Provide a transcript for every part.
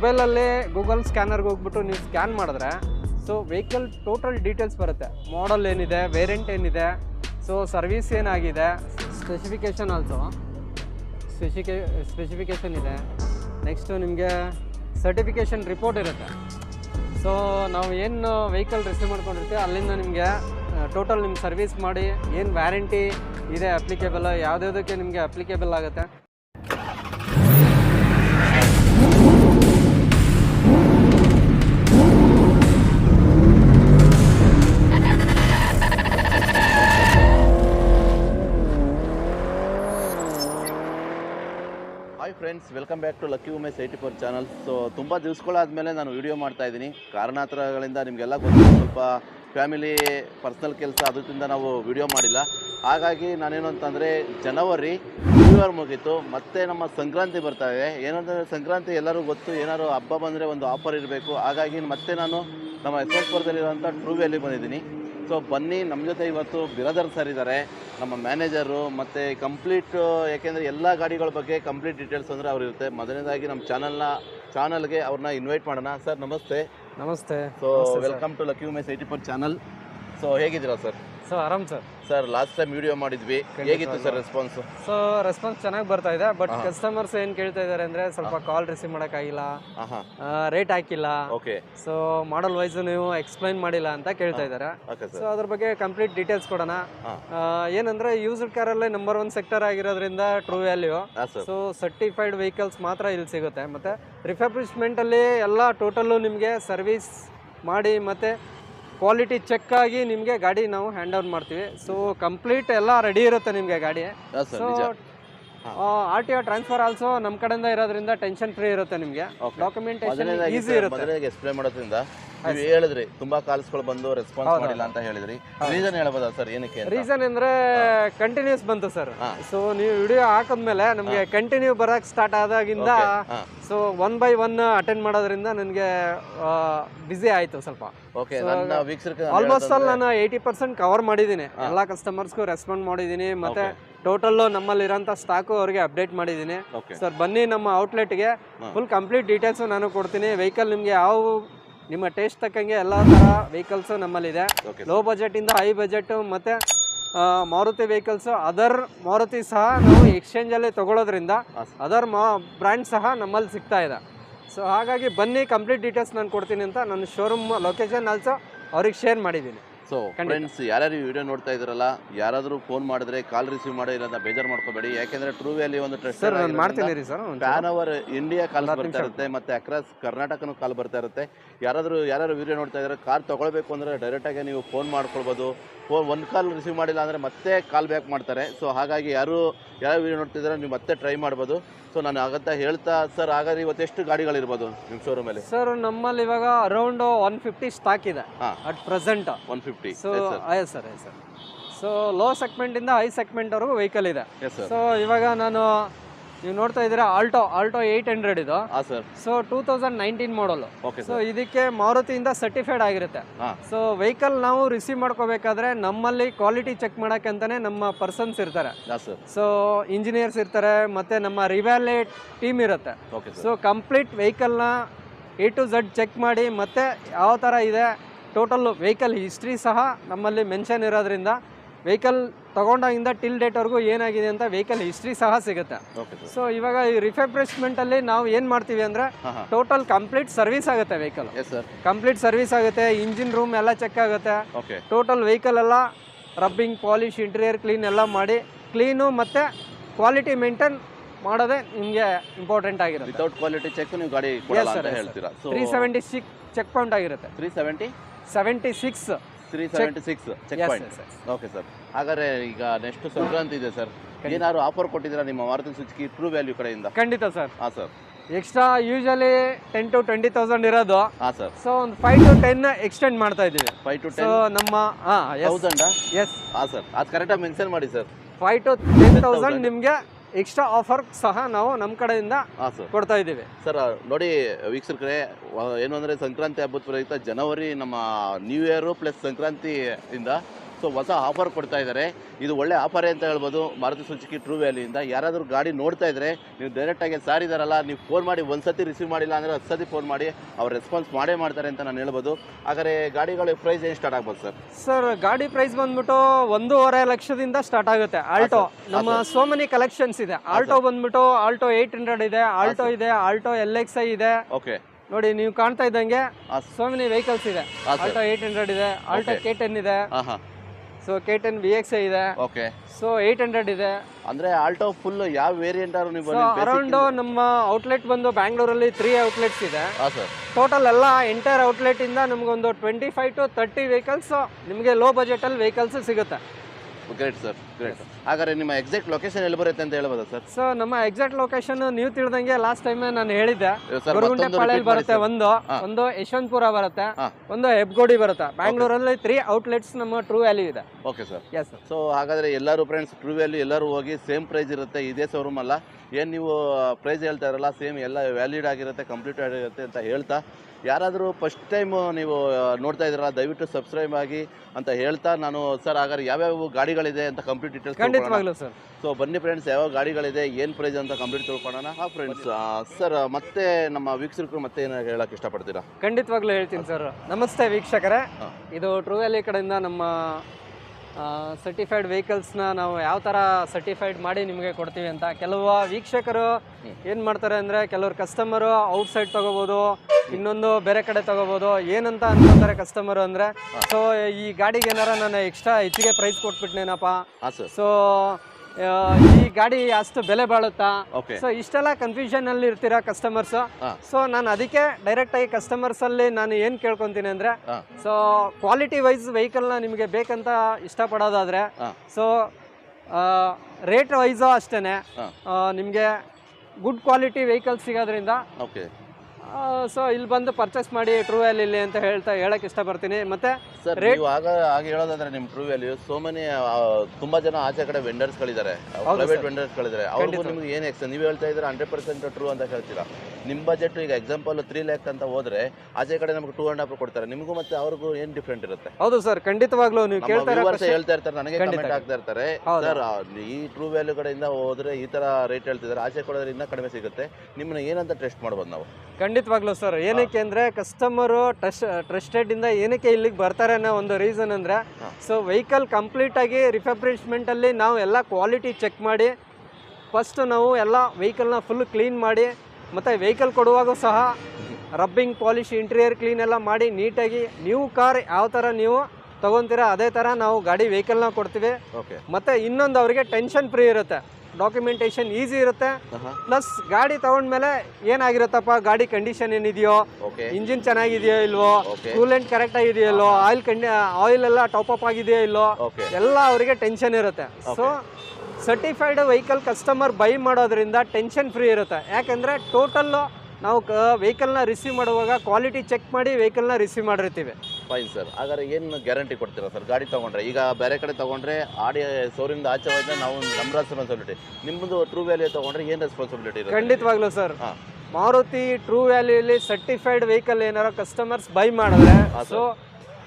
ಮೊಬೈಲಲ್ಲಿ ಗೂಗಲ್ ಸ್ಕ್ಯಾನರ್ಗೆ ಹೋಗ್ಬಿಟ್ಟು ನೀವು ಸ್ಕ್ಯಾನ್ ಮಾಡಿದ್ರೆ, ಸೊ ವೆಹಿಕಲ್ ಟೋಟಲ್ ಡೀಟೇಲ್ಸ್ ಬರುತ್ತೆ. ಮಾಡಲ್ ಏನಿದೆ ವೇರಿಯಂಟ್ ಏನಿದೆ, ಸೊ ಸರ್ವಿಸ್ ಏನಾಗಿದೆ ಸ್ಪೆಸಿಫಿಕೇಷನ್ ಆಲ್ಸೋ ಸ್ಪೆಸಿಫಿಕೇ ಸ್ಪೆಸಿಫಿಕೇಷನ್ ಇದೆ. ನೆಕ್ಸ್ಟು ನಿಮಗೆ ಸರ್ಟಿಫಿಕೇಷನ್ ರಿಪೋರ್ಟ್ ಇರುತ್ತೆ. ಸೊ ನಾವು ಏನು ವೆಹಿಕಲ್ ರಿಸೀವ್ ಮಾಡ್ಕೊಂಡಿರ್ತೀವಿ ಅಲ್ಲಿಂದ ನಿಮಗೆ ಟೋಟಲ್ ನಿಮ್ಮ ಸರ್ವಿಸ್ ಮಾಡಿ, ಏನು ವ್ಯಾರಂಟಿ ಇದೆ ಅಪ್ಲಿಕೇಬಲ್ ಯಾವುದ್ಯಾವುದಕ್ಕೆ ನಿಮಗೆ ಅಪ್ಲಿಕೇಬಲ್ ಆಗುತ್ತೆ. Friends welcome back to Lucky Umesh eighty four channel so ತುಂಬ ದಿವಸಗಳಾದಮೇಲೆ ನಾನು ವಿಡಿಯೋ ಮಾಡ್ತಾ ಇದ್ದೀನಿ. ಕಾರಣಾಂತರಗಳಿಂದ ನಿಮಗೆಲ್ಲ ಗೊತ್ತು, ಸ್ವಲ್ಪ ಫ್ಯಾಮಿಲಿ ಪರ್ಸ್ನಲ್ ಕೆಲಸ ಅದರಿಂದ ನಾವು ವಿಡಿಯೋ ಮಾಡಿಲ್ಲ. ಹಾಗಾಗಿ ನಾನೇನು ಅಂತಂದರೆ, ಜನವರಿ ನ್ಯೂ ಮುಗೀತು, ಮತ್ತೆ ನಮ್ಮ ಸಂಕ್ರಾಂತಿ ಬರ್ತಾ ಇದೆ. ಏನಂದರೆ ಸಂಕ್ರಾಂತಿ ಎಲ್ಲರೂ ಗೊತ್ತು, ಏನಾದ್ರು ಹಬ್ಬ ಬಂದರೆ ಒಂದು ಆಫರ್ ಇರಬೇಕು. ಹಾಗಾಗಿ ಮತ್ತೆ ನಾನು ನಮ್ಮ ಯಶವಂತಪುರದಲ್ಲಿರುವಂಥ ಟ್ರೂ ವ್ಯಾಲಿ ಬಂದಿದ್ದೀನಿ. ಸೊ ಬನ್ನಿ ನಮ್ಮ ಜೊತೆ ಇವತ್ತು ಬಿರದರ್ ಸರ್ ಇದ್ದಾರೆ ನಮ್ಮ ಮ್ಯಾನೇಜರು ಮತ್ತು ಕಂಪ್ಲೀಟ್ ಯಾಕೆಂದರೆ ಎಲ್ಲ ಗಾಡಿಗಳ ಬಗ್ಗೆ ಕಂಪ್ಲೀಟ್ ಡೀಟೇಲ್ಸ್ ಅಂದರೆ ಅವ್ರು ಇರುತ್ತೆ. ಮೊದಲನೇದಾಗಿ ನಮ್ಮ ಚಾನಲ್ನ ಚಾನಲ್ಗೆ ಅವ್ರನ್ನ ಇನ್ವೈಟ್ ಮಾಡೋಣ. ಸರ್ ನಮಸ್ತೆ. ನಮಸ್ತೆ. So welcome to Lucky Umesh eighty four channel so ಹೇಗಿದ್ದೀರಾ ಸರ್ ಸೊ ಆರಾಮ್ sir sir last time video ಮಾಡಿದ್ವಿ. ಹೇಗಿತ್ತು ಸರ್ ರೆಸ್ಪಾನ್ಸ್ ಸೊ ರೆಸ್ಪಾನ್ಸ್ ಚೆನ್ನಾಗಿ ಬರ್ತಾ ಇದೆ ಬಟ್ ಕಸ್ಟಮರ್ಸ್ ಏನು ಕೇಳ್ತಾ ಇದ್ದಾರೆ ಅಂದ್ರೆ ಸ್ವಲ್ಪ ಕಾಲ್ ರಿಸೀವ್ ಮಾಡೋಕ್ಕಾಗಿಲ್ಲ ರೇಟ್ ಹಾಕಿಲ್ಲ. ಓಕೆ ಸೊ ಮಾಡಲ್ ವೈಸ್ ನೀವು ಎಕ್ಸ್ಪ್ಲೈನ್ ಮಾಡಿಲ್ಲ ಅಂತ ಕೇಳ್ತಾ ಇದ್ದಾರೆ ಓಕೆ ಸೊ ಅದ್ರ ಬಗ್ಗೆ ಕಂಪ್ಲೀಟ್ ಡೀಟೇಲ್ಸ್ ಕೊಡೋಣ. ಏನಂದ್ರೆ ಯೂಸ್ಡ್ ಕಾರಲ್ಲೇ ನಂಬರ್ ಒನ್ ಸೆಕ್ಟರ್ ಆಗಿರೋದ್ರಿಂದ true value so certified vehicles ಮಾತ್ರ ಇಲ್ಲಿ ಸಿಗುತ್ತೆ. ಮತ್ತೆ ಮತ್ತು ಅಲ್ಲಿ ಎಲ್ಲ ಟೋಟಲ್ಲು ನಿಮಗೆ ಸರ್ವಿಸ್ ಮಾಡಿ ಮತ್ತು ಕ್ವಾಲಿಟಿ ಚೆಕ್ ಆಗಿ ನಿಮಗೆ ಗಾಡಿ ನಾವು ಹ್ಯಾಂಡ್ ಓವರ್ ಮಾಡ್ತೀವಿ ಸೊ ಕಂಪ್ಲೀಟ್ ಎಲ್ಲ ರೆಡಿ ಇರುತ್ತೆ ನಿಮಗೆ ಗಾಡಿ so. R T O transfer also ನಮ್ಮ ಕಡೆಯಿಂದ ಇರೋದ್ರಿಂದ ಟೆನ್ಷನ್ ಫ್ರೀ ಇರುತ್ತೆ ನಿಮಗೆ. ಡಾಕ್ಯುಮೆಂಟ್ ಡಾಕ್ಯುಮೆಂಟೇಷನ್ ಈಸಿ ಇರುತ್ತೆ. ಎಕ್ಸ್ಪ್ಲೈನ್ ಮಾಡೋದ್ರಿಂದ ನೀವು ಹೇಳಿದ್ರಿ ತುಂಬಾ ಕಾಲ್ಸ್ಗಳು ಬಂದು ರೆಸ್ಪಾನ್ಸ್ ಮಾಡಿಲ್ಲ ಅಂತ ಹೇಳಿದ್ರಿ. ರೀಸನ್ ಹೇಳ್ಬೋದಾ ಸರ್ ಏನಕ್ಕೆ ರೀಸನ್ ಅಂದ್ರೆ ಕಂಟಿನ್ಯೂಸ್ ಬಂತು ಸರ್. ಸೊ ನೀವು ವಿಡಿಯೋ ಹಾಕಿದ್ಮೇಲೆ ನಮಗೆ ಕಂಟಿನ್ಯೂ ಬರಕ್ start ಆದಾಗಿಂದ. So one by one attend ಮಾಡೋದ್ರಿಂದ ನನಗೆ ಬಿಸಿ ಆಯ್ತು ಸ್ವಲ್ಪ. ಓಕೆ ಆಲ್ಮೋಸ್ಟ್ ಆಲ್ ಹೇಳೋದಂದ್ರೆ- ನಾನು ಏಯ್ಟಿ ಪರ್ಸೆಂಟ್ ಕವರ್ ಮಾಡಿದ್ದೀನಿ. ಎಲ್ಲ ಕಸ್ಟಮರ್ಸ್ಗೂ ರೆಸ್ಪಾಂಡ್ ಮಾಡಿದ್ದೀನಿ. ಮತ್ತೆ Okay. ನಮ್ಮಲ್ಲಿರೋಂಥ ಸ್ಟಾಕು ಅವ್ರಿಗೆ ಅಪ್ಡೇಟ್ ಮಾಡಿದ್ದೀನಿ. ಸರ್ ಬನ್ನಿ ನಮ್ಮ ಔಟ್ಲೆಟ್ಗೆ. ಫುಲ್ ಕಂಪ್ಲೀಟ್ ಡೀಟೇಲ್ಸು ನಾನು ಕೊಡ್ತೀನಿ. ವೆಹಿಕಲ್ ನಿಮಗೆ ಯಾವ ನಿಮ್ಮ ಟೇಸ್ಟ್ ತಕ್ಕಂಗೆ ಎಲ್ಲ ಥರ ವೆಹಿಕಲ್ಸು ನಮ್ಮಲ್ಲಿದೆ. ಲೋ ಬಜೆಟಿಂದ ಹೈ ಬಜೆಟ್ ಮತ್ತು ಮಾರುತಿ ವೆಹಿಕಲ್ಸು ಅದರ್ ಮಾರುತಿ ಸಹ ನಾವು ಎಕ್ಸ್ಚೇಂಜಲ್ಲಿ ತಗೊಳ್ಳೋದ್ರಿಂದ ಹಾ, ಅದರ್ ಮಾ ಬ್ರ್ಯಾಂಡ್ ಸಹ ನಮ್ಮಲ್ಲಿ ಸಿಗ್ತಾ ಇದೆ. ಸೊ ಹಾಗಾಗಿ ಬನ್ನಿ ಕಂಪ್ಲೀಟ್ ಡೀಟೇಲ್ಸ್ ನಾನು ಕೊಡ್ತೀನಿ ಅಂತ ನನ್ನ ಶೋರೂಮ್ ಲೊಕೇಶನ್ ಆಲ್ಸೋ ಅವ್ರಿಗೆ ಶೇರ್ ಮಾಡಿದ್ದೀನಿ. ಸೊ ಫ್ರೆಂಡ್ಸ್ ಯಾರ್ಯಾರು ವಿಡಿಯೋ ನೋಡ್ತಾ ಇದ್ರಲ್ಲ ಯಾರಾದರೂ ಫೋನ್ ಮಾಡಿದ್ರೆ ಕಾಲ್ ರಿಸೀವ್ ಮಾಡಿ ಇಲ್ಲ ಬೇಜಾರು ಮಾಡ್ಕೋಬೇಡಿ. ಯಾಕೆಂದ್ರೆ ಟ್ರೂ ವ್ಯಾಲಿ ಒಂದು ಟ್ರಸ್ಟ್ ಸರ್ ನಾನು ಮಾಡ್ತೀನಿ ರೀ sir pan our India call ಬರ್ತಾ ಇರುತ್ತೆ ಮತ್ತೆ ಅಕ್ರಾಸ್ ಕರ್ನಾಟಕನೂ ಕಾಲ್ ಬರ್ತಾ ಇರುತ್ತೆ. ಯಾರಾದರೂ ಯಾರು ವಿಡಿಯೋ ನೋಡ್ತಾ ಇದ್ದಾರೆ ಕಾರ್ ತಗೊಳ್ಬೇಕು ಅಂದರೆ ಡೈರೆಕ್ಟಾಗಿ ನೀವು ಫೋನ್ ಮಾಡ್ಕೊಳ್ಬೋದು. ಒಂದು ಕಾಲ್ ರಿಸೀವ್ ಮಾಡಿಲ್ಲ ಅಂದರೆ ಮತ್ತೆ ಕಾಲ್ ಬ್ಯಾಕ್ ಮಾಡ್ತಾರೆ. ಸೊ ಹಾಗಾಗಿ ಯಾರು ಯಾವ ವೀಡಿಯೋ ನೋಡ್ತಿದ್ದಾರೆ ನೀವು ಮತ್ತೆ ಟ್ರೈ ಮಾಡ್ಬೋದು. ಸೊ ನಾನು ಆಗತ್ತ ಹೇಳ್ತಾ ಸರ್ ಹಾಗಾದ್ರೆ ಇವತ್ತು ಎಷ್ಟು ಗಾಡಿಗಳಿರ್ಬೋದು ನಿಮ್ಮ ಶೋರೂಮಲ್ಲಿ ಸರ್ ನಮ್ಮಲ್ಲಿ ಇವಾಗ ಅರೌಂಡ್ ಒನ್ ಫಿಫ್ಟಿ ಸ್ಟಾಕ್ ಇದೆ at present one fifty so yes sir yes sir so low ಸೆಗ್ಮೆಂಟಿಂದ high ಸೆಗ್ಮೆಂಟ್ವರೆಗೂ ವೆಹಿಕಲ್ ಇದೆ ಸೊ ಇವಾಗ ನಾನು ನೀವು ನೋಡ್ತಾ ಇದ್ದೀರಾ? ಆಲ್ಟೋ ಆಲ್ಟೋ ಏಯ್ಟ್ ಹಂಡ್ರೆಡ್ ಇದು. Sir so two thousand nineteen model okay so ಇದಕ್ಕೆ ಮಾರುತಿಯಿಂದ ಸರ್ಟಿಫೈಡ್ ಆಗಿರುತ್ತೆ. ಸೊ ವೆಹಿಕಲ್ ನಾವು ರಿಸೀವ್ ಮಾಡ್ಕೋಬೇಕಾದ್ರೆ ನಮ್ಮಲ್ಲಿ ಕ್ವಾಲಿಟಿ ಚೆಕ್ ಮಾಡೋಕ್ಕಂತಾನೆ ನಮ್ಮ ಪರ್ಸನ್ಸ್ ಇರ್ತಾರೆ. ಸೊ ಇಂಜಿನಿಯರ್ಸ್ ಇರ್ತಾರೆ ಮತ್ತೆ ನಮ್ಮ ರಿವ್ಯಾಲೇಟ್ ಟೀಮ್ ಇರುತ್ತೆ. ಸೊ ಕಂಪ್ಲೀಟ್ ವೆಹಿಕಲ್ನ ಎ ಟು ಝಡ್ ಚೆಕ್ ಮಾಡಿ ಮತ್ತೆ ಯಾವ ಥರ ಇದೆ ಟೋಟಲ್ ವೆಹಿಕಲ್ ಹಿಸ್ಟ್ರಿ ಸಹ ನಮ್ಮಲ್ಲಿ ಮೆನ್ಷನ್ ಇರೋದ್ರಿಂದ ವೆಹಿಕಲ್ ತಗೊಂಡಾಗಿಂದ ಟಿಲ್ ಡೇಟ್ವರೆಗೂ ಏನಾಗಿದೆ ಅಂತ ವೆಹಿಕಲ್ ಹಿಸ್ಟ್ರಿ ಸಹ ಸಿಗುತ್ತೆ. ಸೊ ಇವಾಗ ಈ ರಿಫ್ರೆಶ್ಮೆಂಟಲ್ಲಿ ನಾವು ಏನು ಮಾಡ್ತೀವಿ ಅಂದರೆ ಟೋಟಲ್ ಕಂಪ್ಲೀಟ್ ಸರ್ವಿಸ್ ಆಗುತ್ತೆ ವೆಹಿಕಲ್ ಕಂಪ್ಲೀಟ್ ಸರ್ವಿಸ್ ಆಗುತ್ತೆ ಇಂಜಿನ್ ರೂಮ್ ಎಲ್ಲ ಚೆಕ್ ಆಗುತ್ತೆ. ಟೋಟಲ್ ವೆಹಿಕಲ್ ಎಲ್ಲ ರಬ್ಬಿಂಗ್ ಪಾಲಿಶ್ ಇಂಟೀರಿಯರ್ ಕ್ಲೀನ್ ಎಲ್ಲ ಮಾಡಿ ಕ್ಲೀನು ಮತ್ತು ಕ್ವಾಲಿಟಿ ಮೇಂಟೈನ್ ಮಾಡೋದೇ ನಿಮಗೆ ಇಂಪಾರ್ಟೆಂಟ್ ಆಗಿರುತ್ತೆ. ವಿತೌಟ್ ಕ್ವಾಲಿಟಿ ಚೆಕ್ ನೀವು ಗಾಡಿ ಕೊಡಲ್ಲ ಅಂತ ಹೇಳ್ತೀರಾ? So three seventy six check point ಆಗಿರುತ್ತೆ. Three seventy seventy six three seventy six check point okay sir ಹಾಗಾದ್ರೆ ಈಗ ನೆಕ್ಸ್ಟ್ ಸಂಕ್ರಾಂತಿ ಇದೆ ಸರ್. ಏನಾದ್ರು ಆಫರ್ ಕೊಟ್ಟಿದ್ದೀರಾ ನಿಮ್ಮ ಮಾರುತಿ ಸುಜುಕಿ ಟ್ರೂ ವ್ಯಾಲ್ಯೂ ಕಡೆಯಿಂದ? ಖಂಡಿತ ಸರ್ ಹಾಂ sir extra usually ten to twenty thousand ಇರೋದು. ಹಾಂ ಸರ್ ಸೊ ಒಂದು ಫೈವ್ ಟು ಟೆನ್ ಎಕ್ಸ್ಟೆಂಡ್ ಮಾಡ್ತಾ ಇದ್ದೀವಿ. ಫೈವ್ ಟು ಟೆನ್ ನಮ್ಮ ಹಾಂ ತೌಸಂಡಾ ಎಸ್ ಹಾಂ ಸರ್ ಅದು ಕರೆಕ್ಟಾಗಿ ಮೆನ್ಷನ್ ಮಾಡಿ sir five to ten 10,000 thousand ನಿಮಗೆ ಎಕ್ಸ್ಟ್ರಾ ಆಫರ್ ಸಹ ನಾವು ನಮ್ಮ ಕಡೆಯಿಂದ ಹಾಂ ಸರ್ ಕೊಡ್ತಾ ಇದ್ದೀವಿ. ಸರ್ ನೋಡಿ ವೀಕ್ಷಕರೇ ಏನು ಅಂದರೆ ಸಂಕ್ರಾಂತಿ ಹಬ್ಬದ ಪ್ರಯುಕ್ತ ಜನವರಿ ನಮ್ಮ ನ್ಯೂ ಇಯರು ಪ್ಲಸ್ ಸಂಕ್ರಾಂತಿ ಇಂದ ಸೊ ಹೊಸ ಆಫರ್ ಕೊಡ್ತಾ ಇದ್ದಾರೆ. ಇದು ಒಳ್ಳೆ ಆಫರೇ ಅಂತ ಹೇಳ್ಬೋದು. ಮಾರುತಿ ಸುಜುಕಿ ಟ್ರೂ ವ್ಯಾಲಿಯಿಂದ ಯಾರಾದರೂ ಗಾಡಿ ನೋಡ್ತಾ ಇದ್ರೆ ನೀವು ಡೈರೆಕ್ಟಾಗಿ ಸಾರ್ ಇದ್ದಾರಲ್ಲ ನೀವು ಫೋನ್ ಮಾಡಿ ಒಂದು ಸತಿ ರಿಸೀವ್ ಮಾಡಿಲ್ಲ ಅಂದರೆ ಹತ್ತು ಸತಿ ಫೋನ್ ಮಾಡಿ ಅವ್ರು ರೆಸ್ಪಾನ್ಸ್ ಮಾಡೇ ಮಾಡ್ತಾರೆ ಅಂತ ನಾನು ಹೇಳ್ಬೋದು. ಹಾಗಾದರೆ ಗಾಡಿಗಳ ಪ್ರೈಸ್ ಏನು ಸ್ಟಾರ್ಟ್ ಆಗ್ಬೋದು ಸರ್? ಸರ್ ಗಾಡಿ ಪ್ರೈಸ್ ಬಂದ್ಬಿಟ್ಟು ಒಂದೂವರೆ ಲಕ್ಷದಿಂದ ಸ್ಟಾರ್ಟ್ ಆಗುತ್ತೆ. ಆಲ್ಟೋ ನಮ್ಮ so many so many collections ಇದೆ ಆಲ್ಟೋ ಬಂದ್ಬಿಟ್ಟು ಆಲ್ಟೋ ಏಯ್ಟ್ ಹಂಡ್ರೆಡ್ ಇದೆ ಆಲ್ಟೋ ಇದೆ ಆಲ್ಟೋ ಎಲ್ ಎಕ್ಸ್ ಐ ಇದೆ. ಓಕೆ ನೋಡಿ ನೀವು ಕಾಣ್ತಾ ಇದ್ದಂಗೆ ಹಾಂ ಸೋ ಮೆನಿ ವೆಹಿಕಲ್ಸ್ ಇದೆ. ಆಲ್ಟೋ ಏಯ್ಟ್ ಹಂಡ್ರೆಡ್ ಇದೆ ಆಲ್ಟೋ. ಕೆ ಟೆನ್ ಇದೆ. So K ten V X ಇದೆ. ಓಕೆ ಸೊ ಏಟ್ ಹಂಡ್ರೆಡ್ ಇದೆ. ಅಂದ್ರೆ ಆಲ್ಟೋ ಫುಲ್ ಯಾವ ವೇರಿಯಂಟ್ ಆರು ನೀವು ಅರೌಂಡ್ ನಮ್ಮ ಔಟ್ಲೆಟ್ ಬಂದು ಬ್ಯಾಂಗ್ಳೂರಲ್ಲಿ ತ್ರೀ ಔಟ್ಲೆಟ್ಸ್ ಇದೆ. ಹಾಂ ಸರ್ ಟೋಟಲ್ ಎಲ್ಲ ಎಂಟೈರ್ ಔಟ್ಲೆಟ್ ಇಂದ ನಮಗೊಂದು twenty five to thirty vehicles ನಿಮಗೆ ಲೋ ಬಜೆಟ್ ಅಲ್ಲಿ ವೆಹಿಕಲ್ಸ್ ಸಿಗುತ್ತೆ. ಗ್ರೇಟ್ ಸರ್ ಗ್ರೇಟ್ ಹಾಗಾದ್ರೆ ನಿಮ್ಮ ಎಕ್ಸಾಕ್ಟ್ ಲೊಕೇಶನ್ ಎಲ್ಲಿ ಬರುತ್ತೆ ಅಂತ ಹೇಳ್ಬೋದಾ ಸರ್ ಸೊ ನಮ್ಮ ಎಕ್ಸಾಕ್ಟ್ ಲೊಕೇಶನ್ ನೀವು ತಿಳಿದಂಗೆ ಲಾಸ್ಟ್ ಟೈಮ್ ನಾನು ಹೇಳಿದ್ದೆ. ಸರ್ ಗುರುಗುಂಟೆ ಮತ್ತೊಂದು ಪಾಳ್ಯಲ್ಲಿ repeat ಮಾಡಿ ಬರುತ್ತೆ ಒಂದು ಒಂದು ಯಶವಂತಪುರ ಬರುತ್ತೆ ಹಾ. ಒಂದು ಹೆಬ್ಗೋಡಿ ಬರುತ್ತೆ. ಬ್ಯಾಂಗ್ಳೂರಲ್ಲಿ ತ್ರೀ ಔಟ್ಲೆಟ್ಸ್ ನಮ್ಮ ಟ್ರೂ ವ್ಯಾಲ್ಯೂ ಇದೆ. Okay sir yes sir so ಹಾಗಾದ್ರೆ ಎಲ್ಲರೂ ಫ್ರೆಂಡ್ಸ್ ಟ್ರೂ ವ್ಯಾಲ್ಯೂ ಎಲ್ಲರೂ ಹೋಗಿ ಸೇಮ್ ಪ್ರೈಸ್ ಇರುತ್ತೆ ಇದೇ ಶೋರೂಮ್ ಅಲ್ಲ. ಏನು ನೀವು ಪ್ರೈಸ್ ಹೇಳ್ತಾ ಇರಲ್ಲ ಸೇಮ್ ಎಲ್ಲ ವ್ಯಾಲಿಡ್ ಆಗಿರುತ್ತೆ ಕಂಪ್ಲೀಟ್ ಆಗಿರುತ್ತೆ ಅಂತ ಹೇಳ್ತಾ ಯಾರಾದರೂ ಫಸ್ಟ್ ಟೈಮು ನೀವು ನೋಡ್ತಾ ಇದ್ದೀರಲ್ಲ ದಯವಿಟ್ಟು ಸಬ್ಸ್ಕ್ರೈಬ್ ಆಗಿ ಅಂತ ಹೇಳ್ತಾ ನಾನು ಸರ್ ಹಾಗಾದ್ರೆ ಯಾವ್ಯಾವ ಗಾಡಿಗಳಿದೆ ಅಂತ ಕಂಪ್ಲೀಟ್ ಡೀಟೇಲ್ಸ್ ಖಂಡಿತವಾಗ್ಲೂ ಸರ್. ಸೊ ಬನ್ನಿ ಫ್ರೆಂಡ್ಸ್ ಯಾವ ಗಾಡಿಗಳಿದೆ ಏನು ಪ್ರೈಸ್ ಅಂತ ಕಂಪ್ಲೀಟ್ ತಿಳ್ಕೊಳ್ಳೋಣ. ಹಾಂ ಫ್ರೆಂಡ್ಸ್ ಸರ್ ಮತ್ತೆ ನಮ್ಮ ವೀಕ್ಷಕರು ಮತ್ತೆ ಏನು ಹೇಳಕ್ಕೆ ಇಷ್ಟಪಡ್ತೀರಾ? ಖಂಡಿತವಾಗ್ಲೂ ಹೇಳ್ತೀನಿ ಸರ್ ನಮಸ್ತೆ ವೀಕ್ಷಕರೇ. ಇದು ಟ್ರೂ ವ್ಯಾಲಿ ಕಡೆಯಿಂದ ನಮ್ಮ ಸರ್ಟಿಫೈಡ್ ವೆಹಿಕಲ್ಸ್ನ ನಾವು ಯಾವ ಥರ ಸರ್ಟಿಫೈಡ್ ಮಾಡಿ ನಿಮಗೆ ಕೊಡ್ತೀವಿ ಅಂತ ಕೆಲವು ವೀಕ್ಷಕರು. ಏನು ಮಾಡ್ತಾರೆ ಅಂದರೆ ಕೆಲವರು ಕಸ್ಟಮರು ಔಟ್ ಸೈಡ್ ತೊಗೋಬೋದು ಇನ್ನೊಂದು ಬೇರೆ ಕಡೆ ತೊಗೋಬೋದು ಏನಂತ ಅನ್ಕೊಂತಾರೆ ಕಸ್ಟಮರು ಅಂದರೆ. ಸೊ ಈ ಗಾಡಿಗೆ ಏನಾರ ನಾನು ಎಕ್ಸ್ಟ್ರಾ ಹೆಚ್ಚಿಗೆ ಪ್ರೈಸ್ ಕೊಟ್ಬಿಟ್ನೇನಪ್ಪ ಸೊ ಈ ಗಾಡಿ ಅಷ್ಟು ಬೆಲೆ ಬಾಳುತ್ತಾ ಸೊ ಇಷ್ಟೆಲ್ಲ ಕನ್ಫ್ಯೂಷನ್ ಅಲ್ಲಿ ಇರ್ತೀರಾ ಕಸ್ಟಮರ್ಸ್. ಸೊ ನಾನು ಅದಕ್ಕೆ ಡೈರೆಕ್ಟ್ ಆಗಿ ಕಸ್ಟಮರ್ಸ್ ಅಲ್ಲಿ ನಾನು ಏನ್ ಕೇಳ್ಕೊಂತೀನಿ ಅಂದ್ರೆ. ಸೊ ಕ್ವಾಲಿಟಿ ವೈಸ್ ವೆಹಿಕಲ್ನ ನಿಮಗೆ ಬೇಕಂತ ಇಷ್ಟಪಡೋದಾದ್ರೆ ಪಡೋದಾದ್ರೆ ಸೊ ರೇಟ್ ವೈಸು ಅಷ್ಟೇನೆ. ನಿಮಗೆ ಗುಡ್ ಕ್ವಾಲಿಟಿ ವೆಹಿಕಲ್ ಸಿಗೋದ್ರಿಂದ ಸೊ ಇಲ್ಲಿ ಬಂದು ಪರ್ಚೇಸ್ ಮಾಡಿ ಟ್ರೂ ಇಲ್ಲಿ ಅಂತ ಹೇಳ್ತಾ ಹೇಳಕ್ ಇಷ್ಟಪಡ್ತೀನಿ. ಮತ್ತೆ ಸರ್ ನೀವು ಆಗ ಆಗ ಹೇಳೋದಾದ್ರೆ ನಿಮ್ಮ ಟ್ರೂ ವ್ಯಾಲ್ಯೂ ಸೋ ಮೆನಿ ತುಂಬಾ ಜನ ಆಚೆ ಕಡೆ ವೆಂಡರ್ಸ್ ಗಳಿದ್ದಾರೆ. ಪ್ರೈವೇಟ್ ವೆಂಡರ್ಸ್ ವೆಂಡರ್ಸ್ಗಳಿದ್ದಾರೆ ಅವ್ರಿಗೂ. ನಿಮ್ಗೆ ಏನು ಎಕ್ಸ್ ನೀವು ಹೇಳ್ತಾ ಇದ್ರೆ ಹಂಡ್ರೆಡ್ ಪರ್ಸೆಂಟ್ ಟ್ರೂ ಅಂತ ಹೇಳ್ತೀರಾ? ನಿಮ್ಮ ಬಜೆಟ್ ಈಗ ಎಕ್ಸಾಂಪಲ್ ತ್ರೀ ಲ್ಯಾಕ್ ಅಂತ ಹೋದ್ರೆ ಆಚೆ ಕಡೆ ನಮ್ಗೆ ಟೂ ಅಂಡ್ ಹಾಫ್ ಕೊಡ್ತಾರೆ. ನಿಮಗೂ ಮತ್ತೆ ಅವ್ರಿಗೂ ಏನು ಡಿಫ್ರೆಂಟ್ ಇರುತ್ತೆ? ಹೌದು ಸರ್ ಖಂಡಿತವಾಗ್ಲೂ ನೀವು ಕೇಳ್ತಾ ಹೇಳ್ತಾ ಇರ್ತಾರೆ ನನಗೆ. ಕಮೆಂಟ್ ಆಗ್ತಾ ಇರ್ತಾರೆ. ಸರ್ ಈ ಟ್ರೂ ವ್ಯಾಲ್ಯೂ ಕಡೆಯಿಂದ ಹೋದ್ರೆ ಈ ತರ ರೇಟ್ ಹೇಳ್ತಿದ್ದಾರೆ. ಆಚೆ ಕೊಡೋದ್ರಿಂದ ಇನ್ನೂ ಕಡಿಮೆ ಸಿಗುತ್ತೆ. ನಿಮ್ಮನ್ನ ಏನಂತ ಟೆಸ್ಟ್ ಮಾಡ್ಬೋದು ನಾವು? ಖಂಡಿತವಾಗ್ಲೂ ಸರ್. ಏನಕ್ಕೆ ಅಂದರೆ ಕಸ್ಟಮರು ಟ್ರಸ್ಟ್ ಟ್ರಸ್ಟೆಡ್ ಇಂದ ಏನಕ್ಕೆ ಇಲ್ಲಿಗೆ ಬರ್ತಾರೆ ಅನ್ನೋ ಒಂದು ರೀಸನ್ ಅಂದ್ರೆ. ಸೊ ವೆಹಿಕಲ್ ಕಂಪ್ಲೀಟ್ ಆಗಿ ರಿಫ್ರೆಶ್ಮೆಂಟ್ ಅಲ್ಲಿ ನಾವು ಎಲ್ಲ ಕ್ವಾಲಿಟಿ ಚೆಕ್ ಮಾಡಿ ಫಸ್ಟ್ ನಾವು ಎಲ್ಲ ವೆಹಿಕಲ್ನ ಫುಲ್ ಕ್ಲೀನ್ ಮಾಡಿ ಮತ್ತೆ ವೆಹಿಕಲ್ ಕೊಡುವಾಗೂ ಸಹ ರಬ್ಬಿಂಗ್ ಪಾಲಿಶ್ ಇಂಟೀರಿಯರ್ ಕ್ಲೀನ್ ಎಲ್ಲ ಮಾಡಿ ನೀಟಾಗಿ ನ್ಯೂ ಕಾರ್ ಯಾವ ಥರ ನೀವು ತಗೊಂತೀರಾ ಅದೇ ಥರ ನಾವು ಗಾಡಿ ವೆಹಿಕಲ್ನ ಕೊಡ್ತೀವಿ. ಓಕೆ ಮತ್ತೆ ಇನ್ನೊಂದು ಅವರಿಗೆ ಟೆನ್ಷನ್ ಫ್ರೀ ಇರುತ್ತೆ. ಡಾಕ್ಯುಮೆಂಟೇಶನ್ ಈಸಿ ಇರುತ್ತೆ. ಪ್ಲಸ್ ಗಾಡಿ ತಗೊಂಡ್ಮೇಲೆ ಏನಾಗಿರುತ್ತಪ್ಪ? ಗಾಡಿ ಕಂಡೀಷನ್ ಏನಿದೆಯೋ? ಇಂಜಿನ್ ಚೆನ್ನಾಗಿದೆಯೋ ಇಲ್ವೋ? ಕೂಲ್ ಕೂಲೆಂಟ್ ಕರೆಕ್ಟ್ ಆಗಿದೆಯೋ ಇಲ್ವೋ? ಆಯಿಲ್ ಕಂಡಿ ಆಯಿಲ್ ಎಲ್ಲ ಟಾಪ್ ಅಪ್ ಆಗಿದೆಯೋ ಇಲ್ವೋ? ಓಕೆ ಎಲ್ಲ ಅವರಿಗೆ ಟೆನ್ಷನ್ ಇರುತ್ತೆ. So certified vehicle customer buy ಮಾಡೋದ್ರಿಂದ ಟೆನ್ಷನ್ ಫ್ರೀ ಇರುತ್ತೆ. ಯಾಕಂದರೆ ಟೋಟಲ್ ನಾವು ವೆಹಿಕಲ್ನ ರಿಸೀವ್ ಮಾಡುವಾಗ ಕ್ವಾಲಿಟಿ ಚೆಕ್ ಮಾಡಿ ವೆಹಿಕಲ್ನ ರಿಸೀವ್ ಮಾಡಿರ್ತೀವಿ. ಫೈನ್ ಸರ್ ಹಾಗಾದ್ರೆ ಏನು ಗ್ಯಾರಂಟಿ ಕೊಡ್ತೀರಾ ಸರ್ ಗಾಡಿ ತಗೊಂಡ್ರೆ ಈಗ ಬೇರೆ ಕಡೆ ತಗೊಂಡ್ರೆ ಆಡಿ ಸೋರಿಂದ ಆಚೆ ಹೋದ್ರೆ ನಾವು ನಮ್ಮ ರೆಸ್ಪಾನ್ಸಿಬಿಲಿಟಿ ನಿಮ್ಮದು ಟ್ರೂ ವ್ಯಾಲ್ಯೂ ತಗೊಂಡ್ರೆ ಏನು ರೆಸ್ಪಾನ್ಸಿಬಿಲಿಟಿ ಇದೆ ಖಂಡಿತವಾಗ್ಲೂ ಸರ್ ಮಾರುತಿ ಟ್ರೂ ವ್ಯಾಲ್ಯೂಲಿ ಸರ್ಟಿಫೈಡ್ ವೆಹಿಕಲ್ ಏನಾರು ಕಸ್ಟಮರ್ಸ್ ಬೈ ಮಾಡಿದ್ರೆ ಸೊ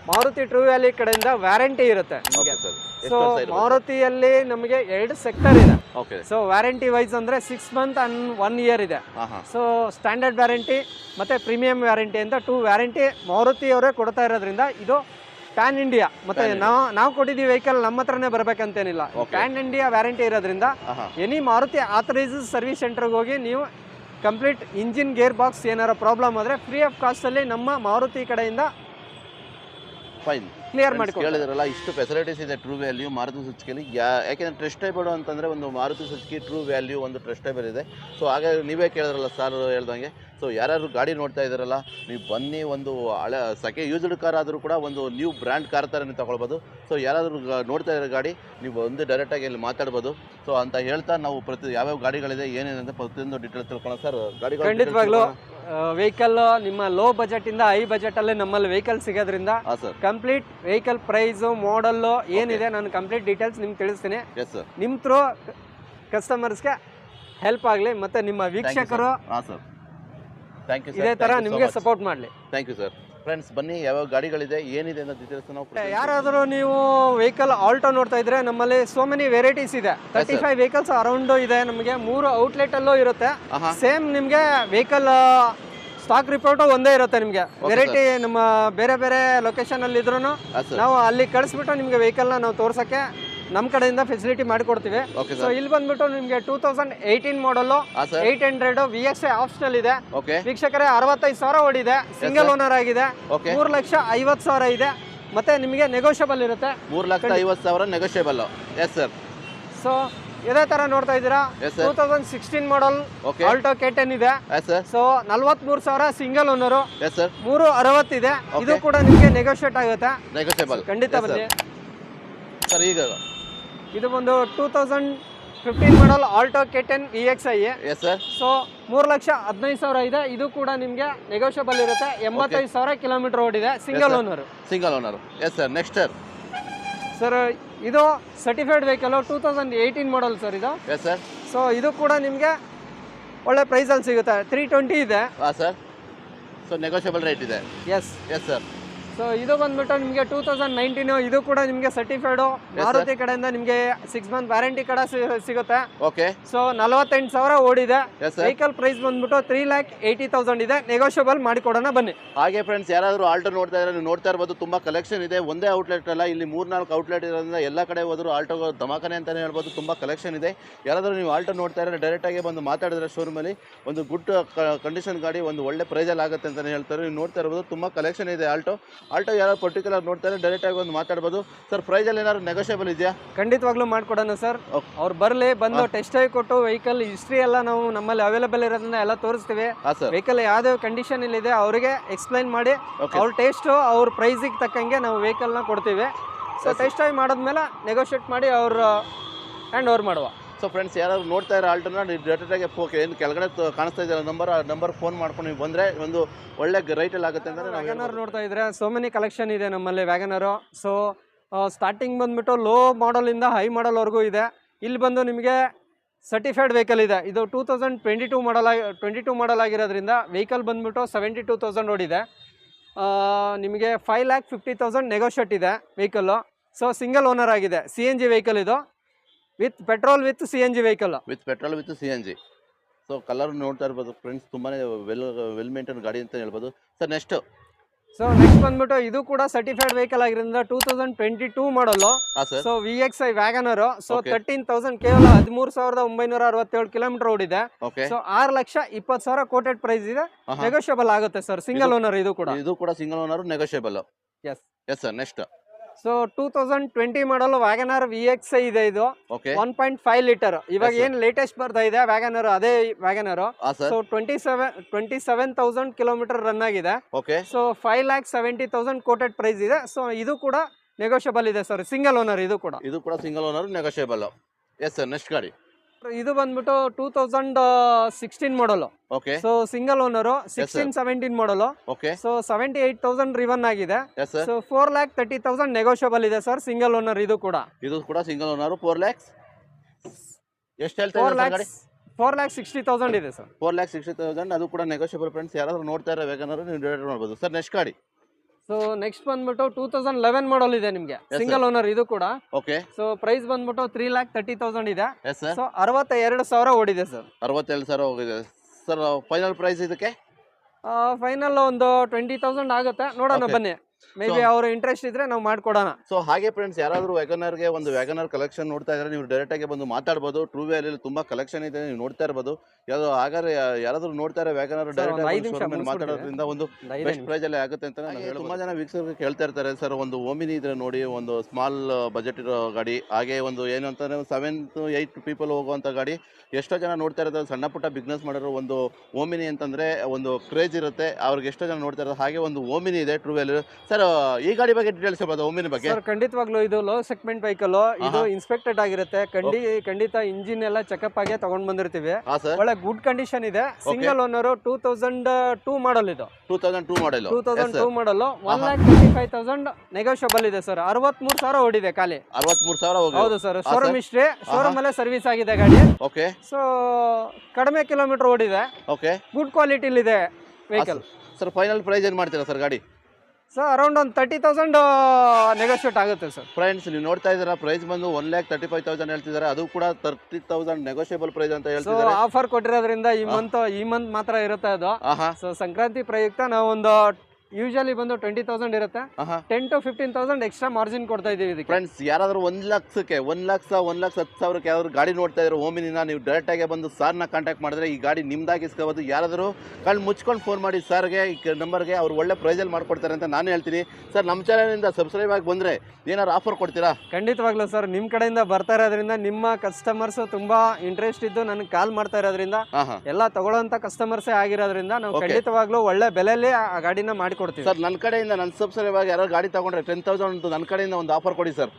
ಮಾರುತಿ ಟ್ರೂ ವ್ಯಾಲಿ ಕಡೆಯಿಂದ ವ್ಯಾರಂಟಿ ಇರುತ್ತೆ. ಸರ್ ಸೊ ಮಾರುತಿಯಲ್ಲಿ ನಮಗೆ ಎರಡು ಸೆಕ್ಟರ್ ಇದೆ. ಓಕೆ ಸೊ ವ್ಯಾರಂಟಿ ವೈಸ್ ಅಂದ್ರೆ six month and one year ಇದೆ. ಸೊ ಸ್ಟ್ಯಾಂಡರ್ಡ್ ವ್ಯಾರಂಟಿ ಮತ್ತೆ ಪ್ರೀಮಿಯಂ ವ್ಯಾರಂಟಿ ಅಂತ ಟೂ ವ್ಯಾರಂಟಿ ಮಾರುತಿ ಅವರೇ ಕೊಡ್ತಾ ಇರೋದ್ರಿಂದ ಇದು ಪ್ಯಾನ್ ಇಂಡಿಯಾ ಮತ್ತೆ. ನಾವು ನಾವು ಕೊಟ್ಟಿದ್ದೀವಿ ವೆಹಿಕಲ್ ನಮ್ಮ ಹತ್ರನೇ ಬರಬೇಕಂತೇನಿಲ್ಲ. ಪ್ಯಾನ್ ಇಂಡಿಯಾ ವ್ಯಾರಂಟಿ ಇರೋದ್ರಿಂದ ಎನಿ ಮಾರುತಿ ಆಥರೈಸ್ ಸರ್ವಿಸ್ ಸೆಂಟರ್ಗೆ ಹೋಗಿ ನೀವು ಕಂಪ್ಲೀಟ್ ಇಂಜಿನ್ ಗೇರ್ ಬಾಕ್ಸ್ ಏನಾರ ಪ್ರಾಬ್ಲಮ್ ಆದರೆ ಫ್ರೀ ಆಫ್ ಕಾಸ್ಟಲ್ಲಿ ನಮ್ಮ ಮಾರುತಿ ಕಡೆಯಿಂದ ಫೈನ್ ಕ್ಲಿಯರ್ ಮಾಡಿ ಕೇಳಿದ್ರಲ್ಲ ಇಷ್ಟು ಫೆಸಿಲಿಟೀಸ್ ಇದೆ ಟ್ರೂ ವ್ಯಾಲ್ಯೂ ಮಾರುತಿ ಸುಜುಕಿಯಲ್ಲಿ ಯಾ ಯಾಕೆಂದ್ರೆ ಟ್ರಸ್ಟೇಬಲ್ ಅಂತಂದ್ರೆ ಒಂದು ಮಾರುತಿ ಸುಜುಕಿ ಟ್ರೂ ವ್ಯಾಲ್ಯೂ ಒಂದು ಟ್ರಸ್ಟೇಬಲ್ ಇದೆ. ಸೊ ಹಾಗಾಗಿ ನೀವೇ ಕೇಳಿದ್ರಲ್ಲ ಸರ್ ಹೇಳ್ದಂಗೆ. ಸೊ ಯಾರು ಗಾಡಿ ನೋಡ್ತಾ ಇದ್ದಾರಲ್ಲ ನೀವು ಬನ್ನಿ ಒಂದು ಹಳೆ ಸೆಕೆ ಯೂಸ್ಡ್ ಕಾರ್ ಆದರೂ ಕೂಡ ಒಂದು ನ್ಯೂ ಬ್ರ್ಯಾಂಡ್ ಕಾರ್ ಥರ ನೀವು ತಗೊಳ್ಬೋದು. ಸೊ ಯಾರಾದರೂ ನೋಡ್ತಾ ಇರೋ ಗಾಡಿ ನೀವು ಒಂದು ಡೈರೆಕ್ಟಾಗಿ ಇಲ್ಲಿ ಮಾತಾಡ್ಬೋದು. ಸೊ ಅಂತ ಹೇಳ್ತಾ ನಾವು ಪ್ರತಿ ಯಾವ್ಯಾವ ಗಾಡಿಗಳಿದೆ ಏನೇನು ಅಂತ ಪ್ರತಿಯೊಂದು ಡೀಟೇಲ್ಸ್ ತಿಳ್ಕೊಳ್ಳೋಣ. ಸರ್ ಗಾಡಿಗಳು ಖಂಡಿತವಾಗ್ಲೂ ವೆಹಿಕಲ್ ನಿಮ್ಮ ಲೋ ಬಜೆಟ್ ಇಂದ ಹೈ ಬಜೆಟ್ ಅಲ್ಲಿ ನಮ್ಮಲ್ಲಿ ವೆಹಿಕಲ್ ಸಿಗೋದ್ರಿಂದ ಕಂಪ್ಲೀಟ್ ವೆಹಿಕಲ್ ಪ್ರೈಸ್ ಮಾಡಲ್ಲು ಏನಿದೆ ನಾನು ಕಂಪ್ಲೀಟ್ ಡೀಟೇಲ್ಸ್ ನಿಮ್ಗೆ ತಿಳಿಸ್ತೀನಿ. ನಿಮ್ ಥ್ರೂ ಕಸ್ಟಮರ್ಸ್ಗೆ ಹೆಲ್ಪ್ ಆಗಲಿ ಮತ್ತೆ ನಿಮ್ಮ ವೀಕ್ಷಕರು ಹಾಂ ಸರ್ ಥ್ಯಾಂಕ್ ಯು ಇದೇ ತರ ನಿಮಗೆ ಸಪೋರ್ಟ್ ಮಾಡಲಿ. ಥ್ಯಾಂಕ್ ಯು ಸರ್ ಫ್ರೆಂಡ್ಸ್ ಬನ್ನಿ ಯಾವ್ಯಾವ ಗಾಡಿಗಳಿದೆ ಏನಿದೆ ಅಂತ ಡೀಟೇಲ್ಸ್ ನಾವು ಕೊಡ್ತೀವಿ. ಯಾರಾದರೂ ನೀವು ವೆಹಿಕಲ್ ಆಲ್ಟೋ ನೋಡ್ತಾ ಇದ್ರೆ ನಮ್ಮಲ್ಲಿ ಸೋ ಮೆನಿ ವೆರೈಟೀಸ್ ಇದೆ. ತರ್ಟಿ ಫೈವ್ ವೆಹಿಕಲ್ಸ್ ಅರೌಂಡ್ ಇದೆ ನಮಗೆ ಮೂರು ಔಟ್ಲೆಟ್ ಅಲ್ಲೂ ಇರುತ್ತೆ. ಆಹಾ. ಸೇಮ್ ನಿಮಗೆ ವೆಹಿಕಲ್ ಸ್ಟಾಕ್ ರಿಪೋರ್ಟ್ ಒಂದೇ ಇರುತ್ತೆ ನಿಮಗೆ. ವೆರೈಟಿ ನಮ್ಮ ಬೇರೆ ಬೇರೆ ಲೊಕೇಶನ್ ಅಲ್ಲಿ ಇದ್ರೂ ಸರ್ ನಾವು ಅಲ್ಲಿ ಕಳಿಸ್ಬಿಟ್ಟು ನಿಮಗೆ ವೆಹಿಕಲ್ನ ನಾವು ತೋರ್ಸಕ್ಕೆ ನಮ್ಮ ಕಡೆಯಿಂದ ಫೆಸಿಲಿಟಿ ಮಾಡಿಕೊಡ್ತೀವಿ. ಓಕೆ ಸೊ ಇಲ್ಲಿ ಬಂದ್ಬಿಟ್ಟು ನಿಮಗೆ two thousand eighteen model eight hundred V X optional ಇದೆ. ಓಕೆ ವೀಕ್ಷಕರೇ ಅರವತ್ತೈದು ಸಾವಿರ ಓಡಿದೆ. ಸಿಂಗಲ್ ಓನರ್ ಆಗಿದೆ. ಓಕೆ ಮೂರು ಲಕ್ಷ ಐವತ್ತು ಸಾವಿರ ಇದೆ. ಮತ್ತೆ ನಿಮಗೆ ನೆಗೋಷಿಯಬಲ್ ಇರುತ್ತೆ. ಮೂರು ಲಕ್ಷ ಐವತ್ತು ಸಾವಿರ ನೆಗೋಷಿಯಬಲ್ ಎಸ್ ಸರ್ ಸೊ ಇದೇ ತರ ನೋಡ್ತಾ ಇದ್ದೀರಾ? Two thousand sixteen model Alto K ten ಇದೆ. ಎಸ್ ಸರ್ ಮೂರ್ ಸಾವಿರ ಸಿಂಗಲ್ ಓನರು ಎಸ್ ಸರ್ ಮೂರು ಅರವತ್ತಿದೆ. ಇದು ಕೂಡ ನಿಮಗೆ ನೆಗೋಷಿಯೇಟ್ ಆಗುತ್ತೆ. ಖಂಡಿತ ಬನ್ನಿ. ಸರ್ ಈಗ ಇದು ಒಂದು two thousand fifteen model Alto K ten E X I yes sir so ಮೂರು ಲಕ್ಷ ಹದಿನೈದು ಸಾವಿರ ಇದೆ. ಇದು ಕೂಡ ನಿಮಗೆ ನೆಗೋಷಿಯಬಲ್ ಇರುತ್ತೆ. ಎಂಬತ್ತೈದು ಸಾವಿರ ಕಿಲೋಮೀಟರ್ ಓಡಿದೆ single. Owner single owner yes sir next sir sir ಇದು certified vehicle two thousand eighteen model sir ಇದು. ಎಸ್ ಸರ್ ಸೊ ಇದು ಕೂಡ ನಿಮಗೆ ಒಳ್ಳೆ ಪ್ರೈಸಲ್ಲಿ ಸಿಗುತ್ತೆ. ತ್ರೀ ಟ್ವೆಂಟಿ ಇದೆ. ಹಾಂ ಸರ್ ಸೊ ನೆಗೋಷಿಯಬಲ್ ರೇಟ್ ಇದೆ. ಎಸ್ ಎಸ್ ಸರ್ ಸೊ ಇದು ಬಂದ್ಬಿಟ್ಟು ನಿಮಗೆ ಟೂ ತೌಸಂಡ್ ನೈನ್ಟೀನು ಇದು ಕೂಡ ನಿಮಗೆ ಸರ್ಟಿಫೈಡು ಮಾರುತಿ ಕಡೆಯಿಂದ ನಿಮಗೆ ಸಿಕ್ಸ್ ಮಂತ್ ವ್ಯಾರಂಟಿ ಕಡೆ ಸಿಗುತ್ತೆ. ಓಕೆ ಸೊ ನಲವತ್ತೆಂಟು ಸಾವಿರ ಓಡಿದೆ. ವೆಹಿಕಲ್ ಪ್ರೈಸ್ ಬಂದ್ಬಿಟ್ಟು ತ್ರೀ ಲ್ಯಾಕ್ ಏಯ್ಟಿ ತೌಸಂಡ್ ಇದೆ. ನೆಗೋಷಿಯಬಲ್ ಮಾಡಿಕೊಡೋಣ ಬನ್ನಿ. ಹಾಗೆ ಫ್ರೆಂಡ್ಸ್ ಯಾರಾದರೂ ಆಲ್ಟೋ ನೋಡ್ತಾ ಇದ್ರೆ ನೀವು ನೋಡ್ತಾ ಇರ್ಬೋದು ತುಂಬ ಕಲೆಕ್ಷನ್ ಇದೆ. ಒಂದೇ ಔಟ್ಲೆಟ್ ಅಲ್ಲ ಇಲ್ಲಿ ಮೂರ್ನಾಲ್ಕು ಔಟ್ಲೆಟ್ ಇರೋದ್ರಿಂದ ಎಲ್ಲ ಕಡೆ ಹೋದ್ರು ಆಲ್ಟೋ ಧಮಾಕನೆ ಅಂತಲೇ ಹೇಳ್ಬೋದು ತುಂಬ ಕಲೆಕ್ಷನ್ ಇದೆ. ಯಾರಾದರೂ ನೀವು ಆಲ್ಟೋ ನೋಡ್ತಾ ಇದ್ರೆ ಡೈರೆಕ್ಟಾಗಿ ಬಂದು ಮಾತಾಡಿದ್ರೆ ಶೋರೂಮಲ್ಲಿ ಒಂದು ಗುಡ್ ಕಂಡೀಷನ್ ಗಾಡಿ ಒಂದು ಒಳ್ಳೆ ಪ್ರೈಸಲ್ಲಿ ಆಗುತ್ತೆ ಅಂತಲೇ ಹೇಳ್ತಾರೆ. ನೀವು ನೋಡ್ತಾ ಇರ್ಬೋದು ತುಂಬ ಕಲೆಕ್ಷನ್ ಇದೆ ಆಲ್ಟೋ ಆಲ್ಟೋ ಯಾರು ಪರ್ಟಿಕ್ಯುಲರ್ ನೋಡ್ತಾರೆ ಡೈರೆಕ್ಟ್ ಡೈರೆಕ್ಟಾಗಿ ಒಂದು ಮಾತಾಡ್ಬೋದು. ಸರ್ ಪ್ರೈಸಲ್ಲಿ ಏನಾದ್ರು ನೆಗೋಷಿಯಬಲ್ ಇದೆಯಾ? ಖಂಡಿತವಾಗ್ಲೂ ಮಾಡ್ಕೊಡೋಣ ಸರ್. ಅವ್ರು ಬರಲಿ ಬಂದು ಟೆಸ್ಟ್ ಆಗಿ ಕೊಟ್ಟು ವೆಹಿಕಲ್ ಹಿಸ್ಟ್ರಿ ಎಲ್ಲ ನಾವು ನಮ್ಮಲ್ಲಿ ಅವೈಲೇಬಲ್ ಇರೋದನ್ನ ಎಲ್ಲ ತೋರಿಸ್ತೀವಿ. ವೆಹಿಕಲ್ ಯಾವ್ಯಾವ ಕಂಡೀಷನ್ ಇದೆ ಅವರಿಗೆ ಎಕ್ಸ್ಪ್ಲೈನ್ ಮಾಡಿ ಅವ್ರ ಟೇಸ್ಟು ಅವ್ರ ಪ್ರೈಸಿಗೆ ತಕ್ಕಂಗೆ ನಾವು ವೆಹಿಕಲ್ನ ಕೊಡ್ತೀವಿ. ಸೊ. ಟೆಸ್ಟ್ ಆಗಿ ಮಾಡಿದ್ಮೇಲೆ ನೆಗೋಷಿಯೇಟ್ ಮಾಡಿ ಅವ್ರ ಹ್ಯಾಂಡ್ ಓವರ್ ಮಾಡುವ. ಸೊ ಫ್ರೆಂಡ್ಸ್ ಯಾರಾದರೂ ನೋಡ್ತಾ ಇರೋ ಆಲ್ಟೋನ ನೀವು ಡೈರೆಕ್ಟಾಗಿ ಫೋಕೆ ಏನು ಕೆಳಗಡೆ ಕಾಣಿಸ್ತಾ ಇದೆಯಲ್ಲ ನಂಬರ್ ಆ ನಂಬರ್ ಫೋನ್ ಮಾಡ್ಕೊಂಡು ನೀವು ಬಂದರೆ ಒಂದು ಒಳ್ಳೆ ರೈಟಲ್ಲಿ ಆಗುತ್ತೆ ಅಂದರೆ ವ್ಯಾಗನರ್ ನೋಡ್ತಾ ಇದ್ರೆ ಸೋ ಮೆನಿ ಕಲೆಕ್ಷನ್ ಇದೆ ನಮ್ಮಲ್ಲಿ ವ್ಯಾಗನರು ಸೊ ಸ್ಟಾರ್ಟಿಂಗ್ ಬಂದುಬಿಟ್ಟು ಲೋ ಮಾಡಲಿಂದ ಹೈ ಮಾಡಲ್ವರೆಗೂ ಇದೆ. ಇಲ್ಲಿ ಬಂದು ನಿಮಗೆ ಸರ್ಟಿಫೈಡ್ ವೆಹಿಕಲ್ ಇದೆ. ಇದು two thousand twenty two model ಆಗಿ ಟ್ವೆಂಟಿ ಟೂ ಮಾಡಲ್ ಆಗಿರೋದ್ರಿಂದ ವೆಹಿಕಲ್ ಬಂದುಬಿಟ್ಟು ಸೆವೆಂಟಿ ಟೂ ತೌಸಂಡ್ ಓಡಿದೆ ನಿಮಗೆ five lakh fifty thousand negotiate ಇದೆ ವೆಹಿಕಲ್ಲು ಸೊ ಸಿಂಗಲ್ ಓನರ್ ಆಗಿದೆ. ಸಿ ಎನ್ ಜಿ ವೆಹಿಕಲ್ ಇದು. With petrol with C N G vehicle. With petrol with C N G. So colour ನೋಡ್ತಾ ಇರ್ಬೋದು friends ತುಂಬಾ well well maintain ಗಾಡಿ ಅಂತ ಹೇಳ್ಬೋದು. Sir next so next ಬಂದ್ಬಿಟ್ಟು ಇದು ಕೂಡ ಸರ್ಟಿಫೈಡ್ ವೆಹಿಕಲ್ ಆಗಿರೋದ್ರಿಂದ two thousand twenty two model ಹಾಂ sir so V X I Wagon R so. Thirteen thousand ಕೇವಲ ಹದಿಮೂರು ಸಾವಿರದ ಒಂಬೈನೂರ ಅರವತ್ತೇಳು ಕಿಲೋಮೀಟರ್ ಓಡಿದೆ. ಸೊ ಆರು ಲಕ್ಷ ಇಪ್ಪತ್ತು ಸಾವಿರ ಕೋಟೆಡ್ ಪ್ರೈಸ್ ಇದೆ. ನೆಗೋಷಿಯಬಲ್ ಆಗುತ್ತೆ ಸರ್ ಸಿಂಗಲ್ ಓನರ್ ಇದು ಕೂಡ. ಇದು ಕೂಡ single owner negotiable yes yes sir next so two thousand twenty model Wagon R V X ಇದೆ ಇದು. ಒನ್ ಪಾಯಿಂಟ್ ಫೈವ್ ಲೀಟರ್ ಇವಾಗ. ಏನ್ ಲೇಟೆಸ್ಟ್ ಬರ್ತಾ ಇದೆ ವ್ಯಾಗನರ್ ಅದೇ Wagon R so twenty seven twenty seven thousand kilometre run ಆಗಿದೆ. Okay so five lakh seventy thousand quoted price ಇದೆ. So ಇದು ಕೂಡ ನೆಗೋಷಿಯಬಲ್ ಇದೆ ಸರ್ ಸಿಂಗಲ್ ಓನರ್ ಇದು ಕೂಡ. ಇದು ಕೂಡ single owner negotiable yes sir next ಗಾಡಿ. ಇದು ಬಂದ್ಬಿಟ್ಟು two thousand sixteen model okay so single owner sixteen seventeen model okay so seventy eight thousand ridden ಆಗಿದೆ. So four lakh thirty thousand negotiable ಇದೆ sir single owner ಇದು ಕೂಡ. ಇದು ಕೂಡ single owner four lakhs ಎಷ್ಟು ಹೇಳ್ತಾರೆ ಫೋರ್ ಲ್ಯಾಕ್ ಗಾಡಿ? Lakhs four lakh sixty thousand ಇದೆ sir four lakh sixty thousand ಅದು ಕೂಡ ನೆಗೋಷಿಯಬಲ್ ಫ್ರೆಂಡ್ಸ್ ಯಾರಾದರೂ ನೋಡ್ತಾ ಇರೋ ವೇಗನರು ನೀವು ಡೈರೆಕ್ಟ್ ಮಾಡ್ಬೋದು ಸರ್ ನೆಕ್ಸ್ಟ್ ಗಾಡಿ. ಸೊ ನೆಕ್ಸ್ಟ್ ಬಂದ್ಬಿಟ್ಟು ಟೂ ತೌಸಂಡ್ ಲೆವೆನ್ ಮಾಡಲ್ ಇದೆ ನಿಮಗೆ. ಸಿಂಗಲ್ ಓನರ್ ಇದು ಕೂಡ. ಓಕೆ ಸೊ ಪ್ರೈಸ್ ಬಂದ್ಬಿಟ್ಟು ತ್ರೀ ಲ್ಯಾಕ್ ತರ್ಟಿ ತೌಸಂಡ್ ಇದೆ. ಸೊ ಅರವತ್ತ ಎರಡು ಸಾವಿರ ಓಡಿದೆ ಸರ್ ಅರವತ್ತೆರಡು ಸಾವಿರ ಹೋಗಿದೆ. ಸರ್ ಫೈನಲ್ ಪ್ರೈಸ್ ಇದಕ್ಕೆ? ಫೈನಲ್ ಒಂದು ಟ್ವೆಂಟಿ ತೌಸಂಡ್ ಆಗುತ್ತೆ. ನೋಡೋಣ ಬನ್ನಿ. ಮೇ ಬಿ So- ಅವ್ರ ಇಂಟ್ರೆಸ್ಟ್ ಇದ್ರೆ ನಾವು ಮಾಡ್ಕೊಡೋಣ. ಸೊ ಹಾಗೆ ಫ್ರೆಂಡ್ಸ್ ಯಾರಾದರೂ ವ್ಯಾಗನರ್ಗೆ ಒಂದು ವ್ಯಾಗನರ್ ಕಲೆಕ್ಷನ್ ನೋಡ್ತಾ ಇದ್ರೆ ನೀವು ಡೈರೆಕ್ಟ್ ಆಗಿ ಬಂದು ಮಾತಾಡ್ಬೋದು. ಟ್ರೂ ಅಲ್ಲಿ ತುಂಬಾ ಕಲೆಕ್ಷನ್ ಇದೆ ನೀವು ನೋಡ್ತಾ ಇರ್ಬೋದು. ಯಾವ್ದು ಹಾಗಾದ್ರೆ ಯಾರಾದ್ರೂ ನೋಡ್ತಾ ಇರೋ ವ್ಯಾಗನರ್ ಡೈರೆಕ್ಟ್ ಮಾತಾಡೋದ್ರಿಂದ ಒಂದು ಬೆಸ್ಟ್. ಪ್ರೈಸ್ ಅಲ್ಲಿ ಆಗುತ್ತೆ ಅಂತ. ತುಂಬಾ ಜನ ವೀಕ್ಷಕರಿಗೆ ಕೇಳ್ತಾ ಇರ್ತಾರೆ ಸರ್ ಒಂದು ಓಮಿನಿ ಇದ್ರೆ ನೋಡಿ ಒಂದು ಸ್ಮಾಲ್ ಬಜೆಟ್ ಇರೋ ಗಾಡಿ ಹಾಗೆ ಒಂದು ಏನು ಅಂತಂದ್ರೆ ಸೆವೆನ್ ಟು ಏಯ್ಟ್ ಪೀಪಲ್ ಹೋಗುವಂತ ಗಾಡಿ. ಎಷ್ಟೋ ಜನ ನೋಡ್ತಾ ಇರೋದು ಸಣ್ಣ ಪುಟ್ಟ ಬಿಸ್ನೆಸ್ ಮಾಡಿರೋ ಒಂದು ಓಮಿನಿ ಅಂತಂದ್ರೆ ಒಂದು ಕ್ರೇಜ್ ಇರುತ್ತೆ. ಅವ್ರಿಗೆ ಎಷ್ಟೋ ಜನ ನೋಡ್ತಾ ಇರೋದು ಹಾಗೆ ಒಂದು ಓಮಿನಿ ಇದೆ ಟ್ರೂ ವ್ಯಾಲ್ಯೂ ಸರ್ ಈ ಗಾಡಿ ಬಗ್ಗೆ ಡೀಟೇಲ್ಸ್ ಹೇಳ್ಬೋದು ಒಮ್ಮಿನ ಬಗ್ಗೆ? ಸರ್ ಖಂಡಿತವಾಗ್ಲೂ ಇದು ಲೋ ಸೆಗ್ಮೆಂಟ್ ವೆಹಿಕಲ್ ಇದು ಇನ್ಸ್ಪೆಕ್ಟೆಡ್ ಆಗಿರುತ್ತೆ. ಖಂಡಿ ಖಂಡಿತ ಇಂಜಿನ್ ಎಲ್ಲ ಚೆಕಪ್ ಆಗಿ ತಗೊಂಡ್ ಬಂದಿರ್ತೀವಿ. ಒಳ್ಳೆ ಗುಡ್ ಕಂಡೀಷನ್ ಇದೆ. Single owner two thousand two model ಇದು. Two thousand two model two thousand two model one lakh twenty five thousand negotiable ಇದೆ ಸರ್ ಅರವತ್ಮೂರು ಸಾವಿರ ಓಡಿದೆ ಖಾಲಿ. ಅರವತ್ಮೂರು ಸಾವಿರ ಹೌದು ಸರ್ ಶೋರೂಮ್. ಹಿಸ್ಟ್ರಿ ಶೋರೂಮ್ ಅಲ್ಲೇ ಸರ್ವಿಸ್ ಆಗಿದೆ ಗಾಡಿ. ಓಕೆ ಸೊ ಕಡಿಮೆ ಕಿಲೋಮೀಟರ್ ಓಡಿದೆ. ಓಕೆ ಗುಡ್ ಕ್ವಾಲಿಟಿಲಿದೆ ವೆಹಿಕಲ್ ಸರ್ ಫೈನಲ್ ಪ್ರೈಸ್ ಏನ್ ಮಾಡ್ತೀರಾ ಸರ್ ಗಾಡಿ? ಸೊ ಅರೌಂಡ್ ಒಂದು ತರ್ಟಿ ತೌಸಂಡ್ ನೆಗೋಷಿಯೇಟ್ ಆಗುತ್ತೆ ಸರ್ ಫ್ರೆಂಡ್ಸ್ ನೀವು ನೋಡ್ತಾ ಇದ್ದೀರಾ ಪ್ರೈಸ್ ಬಂದು one lakh thirty five thousand ಹೇಳ್ತಿದ್ದಾರೆ. ಅದು ಕೂಡ ತರ್ಟಿ ತೌಸಂಡ್ ನೆಗೋಷಿಯಬಲ್ ಪ್ರೈಸ್ ಅಂತ ಹೇಳ್ತಾರೆ ಆಫರ್ ಕೊಟ್ಟಿರೋದ್ರಿಂದ ಈ. ಮಂತ್ ಈ ಮಂತ್ ಮಾತ್ರ ಇರುತ್ತೆ ಅದು. ಸೊ ಸಂಕ್ರಾಂತಿ ಪ್ರಯುಕ್ತ ನಾವು ಒಂದು ಯೂಶಲಿ ಬಂದು ಟ್ವೆಂಟಿ ತೌಸಂಡ್ ಇರುತ್ತೆ. Ten to fifteen thousand extra margin ಕೊಡ್ತಾ ಇದೀವಿ ಇದಕ್ಕೆ. ಫ್ರೆಂಡ್ಸ್ ಯಾರಾದರೂ ಒಂದು ಲಕ್ಷಕ್ಕೆ ಒಂದು ಲಕ್ಷ ಒಂದು ಲಕ್ಷ ಹತ್ತು ಸಾವಿರಕ್ಕೆ ಯಾವ್ದಾದ್ರು ಗಾಡಿ ನೋಡ್ತಾ ಇದ್ರೆ ಓಮಿನಿನ ನೀವು ಡೈರೆಕ್ಟಾಗಿ ಬಂದು ಸಾರ್ನ ಕಾಂಟ್ಯಾಕ್ಟ್ ಮಾಡಿದ್ರೆ ಈ ಗಾಡಿ ನಿಮ್ದಾಗಿ ಇಸ್ಕೋಬೋದು. ಯಾರಾದರೂ ಕಣ್ಣು ಮುಚ್ಕೊಂಡು ಫೋನ್ ಮಾಡಿ ಸರ್ಗೆ ಈ ನಂಬರ್ಗೆ ಅವ್ರು ಒಳ್ಳೆ ಪ್ರೈಸಲ್ಲಿ ಮಾಡ್ಕೊಡ್ತಾರೆ ಅಂತ ನಾನು ಹೇಳ್ತೀನಿ. ಸರ್ ನಮ್ಮ ಚಾನಲಿಂದ ಸಬ್ಸ್ಕ್ರೈಬ್ ಆಗಿ ಬಂದರೆ ಏನಾದ್ರು ಆಫರ್ ಕೊಡ್ತೀರಾ? ಖಂಡಿತವಾಗ್ಲೂ ಸರ್ ನಿಮ್ಮ ಕಡೆಯಿಂದ ಬರ್ತಾ ಇರೋದ್ರಿಂದ ನಿಮ್ಮ ಕಸ್ಟಮರ್ಸ್ ತುಂಬಾ ಇಂಟ್ರೆಸ್ಟ್ ಇದ್ದು ನನಗೆ ಕಾಲ್ ಮಾಡ್ತಾ ಇರೋದ್ರಿಂದ ಎಲ್ಲ ತಗೊಳ್ಳೋಂಥ ಕಸ್ಟಮರ್ಸೇ ಆಗಿರೋದ್ರಿಂದ ನಾವು. ಖಂಡಿತವಾಗ್ಲೂ ಒಳ್ಳೆ ಬೆಲೆಯಲ್ಲಿ ಆ ಗಾಡಿನ ಮಾಡಿಕೊಡ್ತೀವಿ. ಸರ್ ನನ್ನ ಕಡೆಯಿಂದ ನನ್ನ ಸಬ್ಸ್ಕ್ರೈಬ್ ಆಗಿ ಯಾರು ಗಾಡಿ ತಗೊಂಡ್ರೆ ಟೆನ್ ತೌಸಂಡ್ ನನ್ನ ಕಡೆಯಿಂದ ಒಂದು ಆಫರ್ ಕೊಡಿ ಸರ್.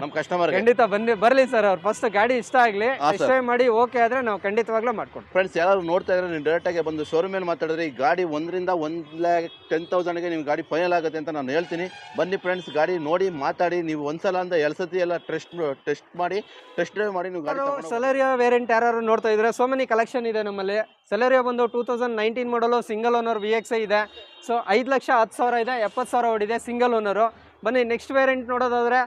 ನಮ್ಮ ಕಸ್ಟಮರ್ ಖಂಡಿತ ಬನ್ನಿ ಬರ್ಲಿ ಸರ್ ಅವ್ರು. ಫಸ್ಟ್ ಗಾಡಿ ಇಷ್ಟ ಆಗ್ಲಿ. ಇಷ್ಟ ಮಾಡಿ ಓಕೆ ಆದ್ರೆ ನಾವು ಖಂಡಿತವಾಗ್ಲೂ ಮಾಡ್ಕೊಡ್ತೀವಿ. ಫ್ರೆಂಡ್ಸ್ ಯಾರು ನೋಡ್ತಾ ಇದ್ರೆ ನೀವು ಡೈರೆಕ್ಟಾಗಿ ಬಂದು ಶೋರೂಮ್ ಮೇಲೆ ಮಾತಾಡಿದ್ರೆ ಈ ಗಾಡಿ ಒಂದರಿಂದ ಒಂದು ಲ್ಯಾಕ್ ಟೆನ್ ತೌಸಂಡ್ಗೆ ನಿಮ್ಗೆ ಗಾಡಿ ಫೈನಲ್ ಆಗುತ್ತೆ ಅಂತ ನಾನು ಹೇಳ್ತೀನಿ. ಬನ್ನಿ ಫ್ರೆಂಡ್ಸ್ ಗಾಡಿ ನೋಡಿ ಮಾತಾಡಿ ನೀವು ಒಂದ್ಸಲ ಅಂತ ಎರಡು ಸತಿ ಎಲ್ಲ ಟೆಸ್ಟ್ ಟೆಸ್ಟ್ ಮಾಡಿ ಟೆಸ್ಟ್ ಡ್ರೈವ್ ಮಾಡಿ ನೀವು ಗಾಡಿ. ಸೆಲೆರಿಯೋ ವೇರಿಯಂಟ್ ಯಾರು ನೋಡ್ತಾ ಇದ್ರೆ ಸೋ ಮೆನಿ ಕಲೆಕ್ಷನ್ ಇದೆ ನಮ್ಮಲ್ಲಿ. ಸೆಲೆರಿಯೋ ಬಂದು two thousand nineteen model single owner V X ಇದೆ. ಸೊ ಐದು ಲಕ್ಷ ಹತ್ತು ಸಾವಿರ ಇದೆ ಎಪ್ಪತ್ತು ಸಾವಿರ ಓಡಿದೆ ಸಿಂಗಲ್ ಓನರು ಬನ್ನಿ ನೆಕ್ಸ್ಟ್ ವೇರಿಯಂಟ್ ನೋಡೋದಾದ್ರೆ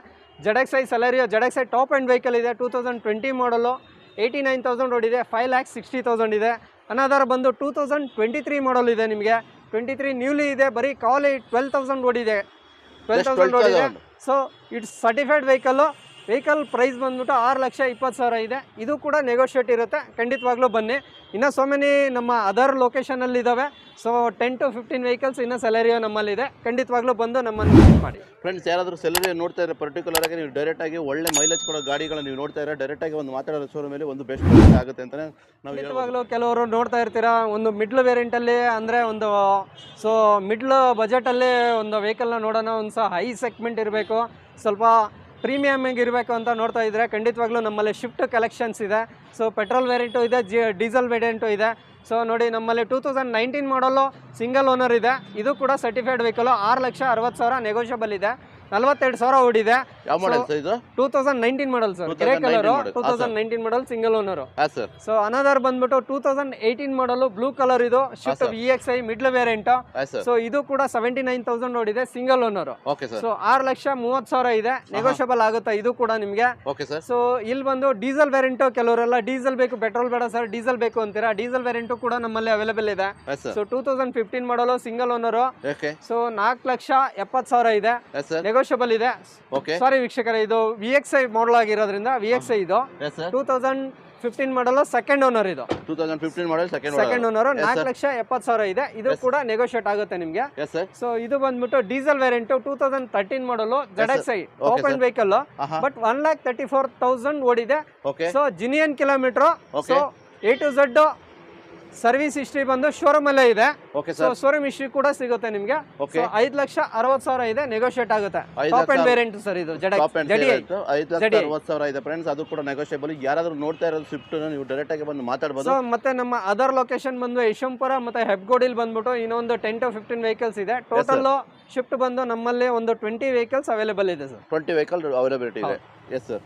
Z X I Celerio Z X I top end vehicle ಇದೆ two thousand twenty model eighty nine thousand ಓಡಿದೆ ಫೈವ್ ಲ್ಯಾಕ್ಸ್ ಸಿಕ್ಸ್ಟಿ ತೌಸಂಡ್ ಇದೆ. ಅನಾದಾರ ಬಂದು two thousand twenty three model ಇದೆ ನಿಮಗೆ. ಟ್ವೆಂಟಿ ತ್ರೀ ನ್ಯೂಲಿ ಇದೆ ಬರೀ ಕಾಲಿ ಟ್ವೆಲ್ ತೌಸಂಡ್ ಓಡಿದೆ. ಟ್ವೆಲ್ ತೌಸಂಡ್ ಓಡಿದೆ. 12,000. So it's certified vehicle vehicle price ಬಂದ್ಬಿಟ್ಟು ಆರು ಲಕ್ಷ ಇಪ್ಪತ್ತು ಸಾವಿರ ಇದೆ. ಇದು ಕೂಡ ನೆಗೋಷಿಯೇಟ್ ಇರುತ್ತೆ. ಖಂಡಿತವಾಗ್ಲೂ ಬನ್ನಿ. ಇನ್ನು ಸೊ ಮೆನಿ ನಮ್ಮ other ಲೊಕೇಶನಲ್ಲಿದ್ದಾವೆ so ten to fifteen vehicles ಇನ್ನು ಸೆಲೆರಿಯೋ ನಮ್ಮಲ್ಲಿದೆ. ಖಂಡಿತವಾಗ್ಲೂ ಬಂದು ನಮ್ಮನ್ನು ಮೀಟ್ ಮಾಡಿ. ಫ್ರೆಂಡ್ಸ್ ಯಾರಾದರೂ ಸ್ಯಾಲರಿ ನೋಡ್ತಾ ಇದ್ರೆ ಪರ್ಟಿಕ್ಯುಲರ್ ಆಗಿ ನೀವು ಡೈರೆಕ್ಟಾಗಿ ಒಳ್ಳೆ ಮೈಲೇಜ್ ಕೊಡೋ ಗಾಡಿಗಳನ್ನು ನೀವು ನೋಡ್ತಾ ಇದ್ರೆ ಡೈರೆಕ್ಟಾಗಿ ಒಂದು ಮಾತಾಡೋ ಶೋರೂಮ್ ಮೇಲೆ ಒಂದು ಬೆಸ್ಟ್ ಆಗುತ್ತೆ ಅಂತಲೇ ನಾವು. ಖಂಡಿತವಾಗ್ಲೂ ಕೆಲವರು ನೋಡ್ತಾ ಇರ್ತೀರಾ? ಒಂದು ಮಿಡ್ಲ್ ವೇರಿಯಂಟಲ್ಲಿ ಅಂದರೆ ಒಂದು ಸೊ ಮಿಡ್ಲ್ ಬಜೆಟಲ್ಲಿ ಒಂದು ವೆಹಿಕಲ್ನ ನೋಡೋಣ ಒಂದು ಸಹ ಹೈ ಸೆಗ್ಮೆಂಟ್ ಇರಬೇಕು. ಸ್ವಲ್ಪ ಪ್ರೀಮಿಯಮ್ ಇರಬೇಕು ಅಂತ ನೋಡ್ತಾ ಇದ್ದರೆ ಖಂಡಿತವಾಗ್ಲೂ ನಮ್ಮಲ್ಲಿ ಶಿಫ್ಟ್ ಕಲೆಕ್ಷನ್ಸ್ ಇದೆ. ಸೊ ಪೆಟ್ರೋಲ್ ವೇರಿಯಂಟು ಇದೆ, ಜಿ ಡೀಸೆಲ್ ವೇರಿಯಂಟು ಇದೆ. ಸೊ ನೋಡಿ ನಮ್ಮಲ್ಲಿ two thousand nineteen model single owner ಇದೆ. ಇದು ಕೂಡ ಸರ್ಟಿಫೈಡ್ ವೆಹಿಕಲು ಆರು ಲಕ್ಷ ಅರವತ್ತು ಸಾವಿರ ನೆಗೋಷಿಯಬಲ್ ಇದೆ. ನಲ್ವತ್ತೆರಡು ಸಾವಿರ ಓಡಿದೆ. ಯಾವ ಮಾಡಲ್ ಸರ್ ಇದು? Two thousand nineteen model sir grey 2019 colour model. Two ಹಾ, thousand nineteen model single owner ಹಾಂ ಸರ್ ಸೊ ಅನದರ್ ಬಂದ್ಬಿಟ್ಟು two thousand eighteen model blue colour ಇದು. Swift. V X I middle variant ಹಾಂ sir so ಇದು ಕೂಡ seventy nine thousand ಓಡಿದೆ single owner okay sir so ಆರು ಲಕ್ಷ ಮೂವತ್ತು ಸಾವಿರ ಇದೆ. ನೆಗೋಷಿಯಬಲ್ ಆಗುತ್ತೆ ಇದು ಕೂಡ ನಿಮಗೆ? ಓಕೆ ಸರ್ ಸೊ ಇಲ್ಲಿ ಬಂದು ಡೀಸೆಲ್ ವೇರಿಯಂಟು ಕೆಲವರೆಲ್ಲ ಡೀಸೆಲ್ ಬೇಕು ಪೆಟ್ರೋಲ್ ಬೇಡ ಸರ್ ಡೀಸೆಲ್ ಬೇಕು ಅಂತೀರಾ? ಡೀಸೆಲ್ ವೇರಿಯಂಟ್ ಕೂಡ ನಮ್ಮಲ್ಲಿ ಅವೈಲೇಬಲ್ ಇದೆ. ಹಾಂ sir so two thousand fifteen model single owner okay so ನಾಲ್ಕು ಲಕ್ಷ ಎಪ್ಪತ್ತು ಸಾವಿರ ಇದೆ. ಹಾಂ ಸರ್ ನೆಗೋಷಿಯಬಲ್ ಇದೆ. ಓಕೆ ಸಾರಿ ವೀಕ್ಷಕರೇ ಇದು ವಿ ಎಕ್ಸ್ ಐ ಮಾಡಲ್ ಆಗಿರೋದ್ರಿಂದ ವಿ ಎಕ್ಸ್ ಐ ಇದು. Two thousand fifteen model second owner ಇದು. Two thousand fifteen model second owner ನಾಲ್ಕು ಲಕ್ಷ ಎಪ್ಪತ್ತು ಸಾವಿರ ಇದೆ. ಇದು ಕೂಡ ನೆಗೋಷಿಯೇಟ್ ಆಗುತ್ತೆ ನಿಮಗೆ. ಸೊ ಇದು ಬಂದ್ಬಿಟ್ಟು diesel variant two thousand thirteen model Z X I open vehicle but one lakh thirty four thousand ಓಡಿದೆ. So genuine kilometre. So A to Z service history ಬಂದು ಶೋರೂಮ್ ಅಲ್ಲೇ ಇದೆ. ಶೋರೂಮ್ ಹಿಸ್ಟ್ರಿ ಕೂಡ ಸಿಗುತ್ತೆ ನಿಮಗೆ. ಐದು ಲಕ್ಷ ಅರವತ್ ಸಾವಿರ ಇದೆ ನೆಗೋಷಿಯೇಟ್ ಆಗುತ್ತೆ. ಟಾಪ್ ಅಂಡ್ ವೇರಿಯಂಟ್ ಸರ್ ಇದು ಐದು ಲಕ್ಷ ಸಾವಿರ ಇದೆ ಫ್ರೆಂಡ್ಸ್ ಅದು ಕೂಡ ನೆಗೋಷಿಯಬಲ್ ಯಾರಾದರೂ ನೋಡ್ತಾ ಇರೋದು ಸ್ವಿಫ್ಟ್ ನೀವು ಡೈರೆಕ್ಟ್ ಆಗಿ ಬಂದು ಮಾತಾಡಬಹುದು ಮತ್ತೆ ನಮ್ಮ ಅದರ್ ಲೊಕೇಶನ್ ಬಂದು ಯಶವಂಪುರ ಮತ್ತೆ ಹೆಬ್ಗೋಡಿಲ್ ಬಂದ್ಬಿಟ್ಟು ಇನ್ನೊಂದು ಟೆನ್ ಟು ಫಿಫ್ಟೀನ್ ವೆಹಿಕಲ್ಸ್ ಇದೆ. ಟೋಟಲ್ ಶಿಫ್ಟ್ ಬಂದು ನಮ್ಮಲ್ಲಿ ಒಂದು ಟ್ವೆಂಟಿ ವೆಹಿಕಲ್ಸ್ ಅವೈಲೇಬಲ್ ಇದೆ ಸರ್ ಟ್ವೆಂಟಿ ವೆಹಿಕಲ್ ಅವೈಲೇಬಿಲಿಟಿ ಇದೆ. ಎಸ್ ಸರ್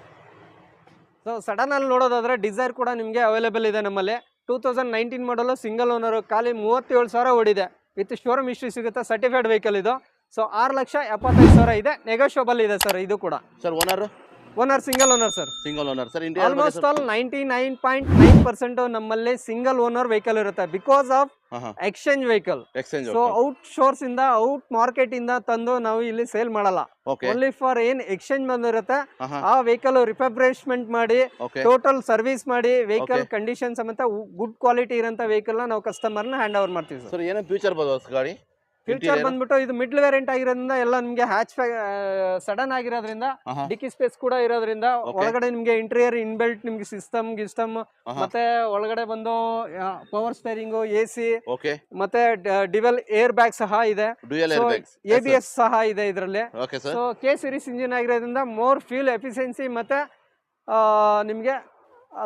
ಸೊ ಸಡನ್ ಅಲ್ಲಿ ನೋಡೋದಾದ್ರೆ ಡಿಸೈರ್ ಕೂಡ ನಿಮಗೆ ಅವೈಲೇಬಲ್ ಇದೆ ನಮ್ಮಲ್ಲಿ. Two thousand nineteen model single owner ಖಾಲಿ ಮೂವತ್ತೇಳು ಸಾವಿರ ಓಡಿದೆ. ವಿತ್ ಶೋರೂಮ್ ಹಿಸ್ಟ್ರಿ ಸಿಗುತ್ತೆ ಸರ್ಟಿಫೈಡ್ ವೆಹಿಕಲ್ ಇದು. ಸೊ ಆರು ಲಕ್ಷ ಎಪ್ಪತ್ತೈದು ಸಾವಿರ ಇದೆ ನೆಗೋಶಿಯಬಲ್ ಇದೆ ಸರ್, ಇದು ಕೂಡ. Sir owner owner single owner sir single owner sir India almost all ninety nine point nine percent ನಮ್ಮಲ್ಲಿ ಸಿಂಗಲ್ ಓನರ್ ವೆಹಿಕಲ್ ಇರುತ್ತೆ. Because of exchange vehicle exchange so out sources ಇಂದ ಔಟ್ ಮಾರ್ಕೆಟ್ ಇಂದ ತಂದು ನಾವು ಇಲ್ಲಿ sale ಮಾಡಲ್ಲ. Okay only for ಏನ್ exchange ಬಂದಿರುತ್ತೆ ಆ ವೆಹಿಕಲ್ ರಿಫ್ರೆಶ್ಮೆಂಟ್ ಮಾಡಿ ಟೋಟಲ್ ಸರ್ವಿಸ್ ಮಾಡಿ ವೆಹಿಕಲ್. ಕಂಡೀಷನ್ ಸಮೇತ ಗುಡ್ ಕ್ವಾಲಿಟಿ ಇರೋಂಥ ವೆಹಿಕಲ್ನ ನಾವು ಕಸ್ಟಮರ್ನ ಹ್ಯಾಂಡ್ ಓವರ್ ಮಾಡ್ತೀವಿ ಸರ್ ಸರ್ ಏನೇನು ಫ್ಯೂಚರ್ ಬರ್ಬೋದು ಗಾಡಿ? ಫ್ಯೂಚರ್? ಬಂದ್ಬಿಟ್ಟು ಇದು ಮಿಡ್ಲ್ ವೇರಿಯಂಟ್ ಆಗಿರೋದ್ರಿಂದ ಎಲ್ಲ ನಿಮಗೆ ಹ್ಯಾಚ್ ಸಡನ್ ಆಗಿರೋದ್ರಿಂದ ಡಿಕ್ಕಿ ಸ್ಪೇಸ್ ಕೂಡ ಇರೋದ್ರಿಂದ ಒಳಗಡೆ ನಿಮಗೆ ಇಂಟೀರಿಯರ್ ಇನ್ಬೆಲ್ಟ್ ನಿಮ್ಗೆ ಸಿಸ್ಟಮ್ ಗಿಸ್ಟಮ್ ಮತ್ತೆ ಒಳಗಡೆ ಬಂದು ಪವರ್ ಸ್ಪೇರಿಂಗ್ ಎ ಸಿ ಮತ್ತೆ ಡಿವೆಲ್ ಏರ್ ಬ್ಯಾಗ್ ಸಹ ಇದೆ. ಎ ಬಿ ಎಸ್ ಸಹ ಇದೆ ಇದರಲ್ಲಿ. ಸೊ ಕೆ ಸಿರೀಸ್ ಇಂಜಿನ್ ಆಗಿರೋದ್ರಿಂದ ಮೋರ್ ಫ್ಯೂಲ್ ಎಫಿಷಿಯನ್ಸಿ ಮತ್ತೆ ನಿಮ್ಗೆ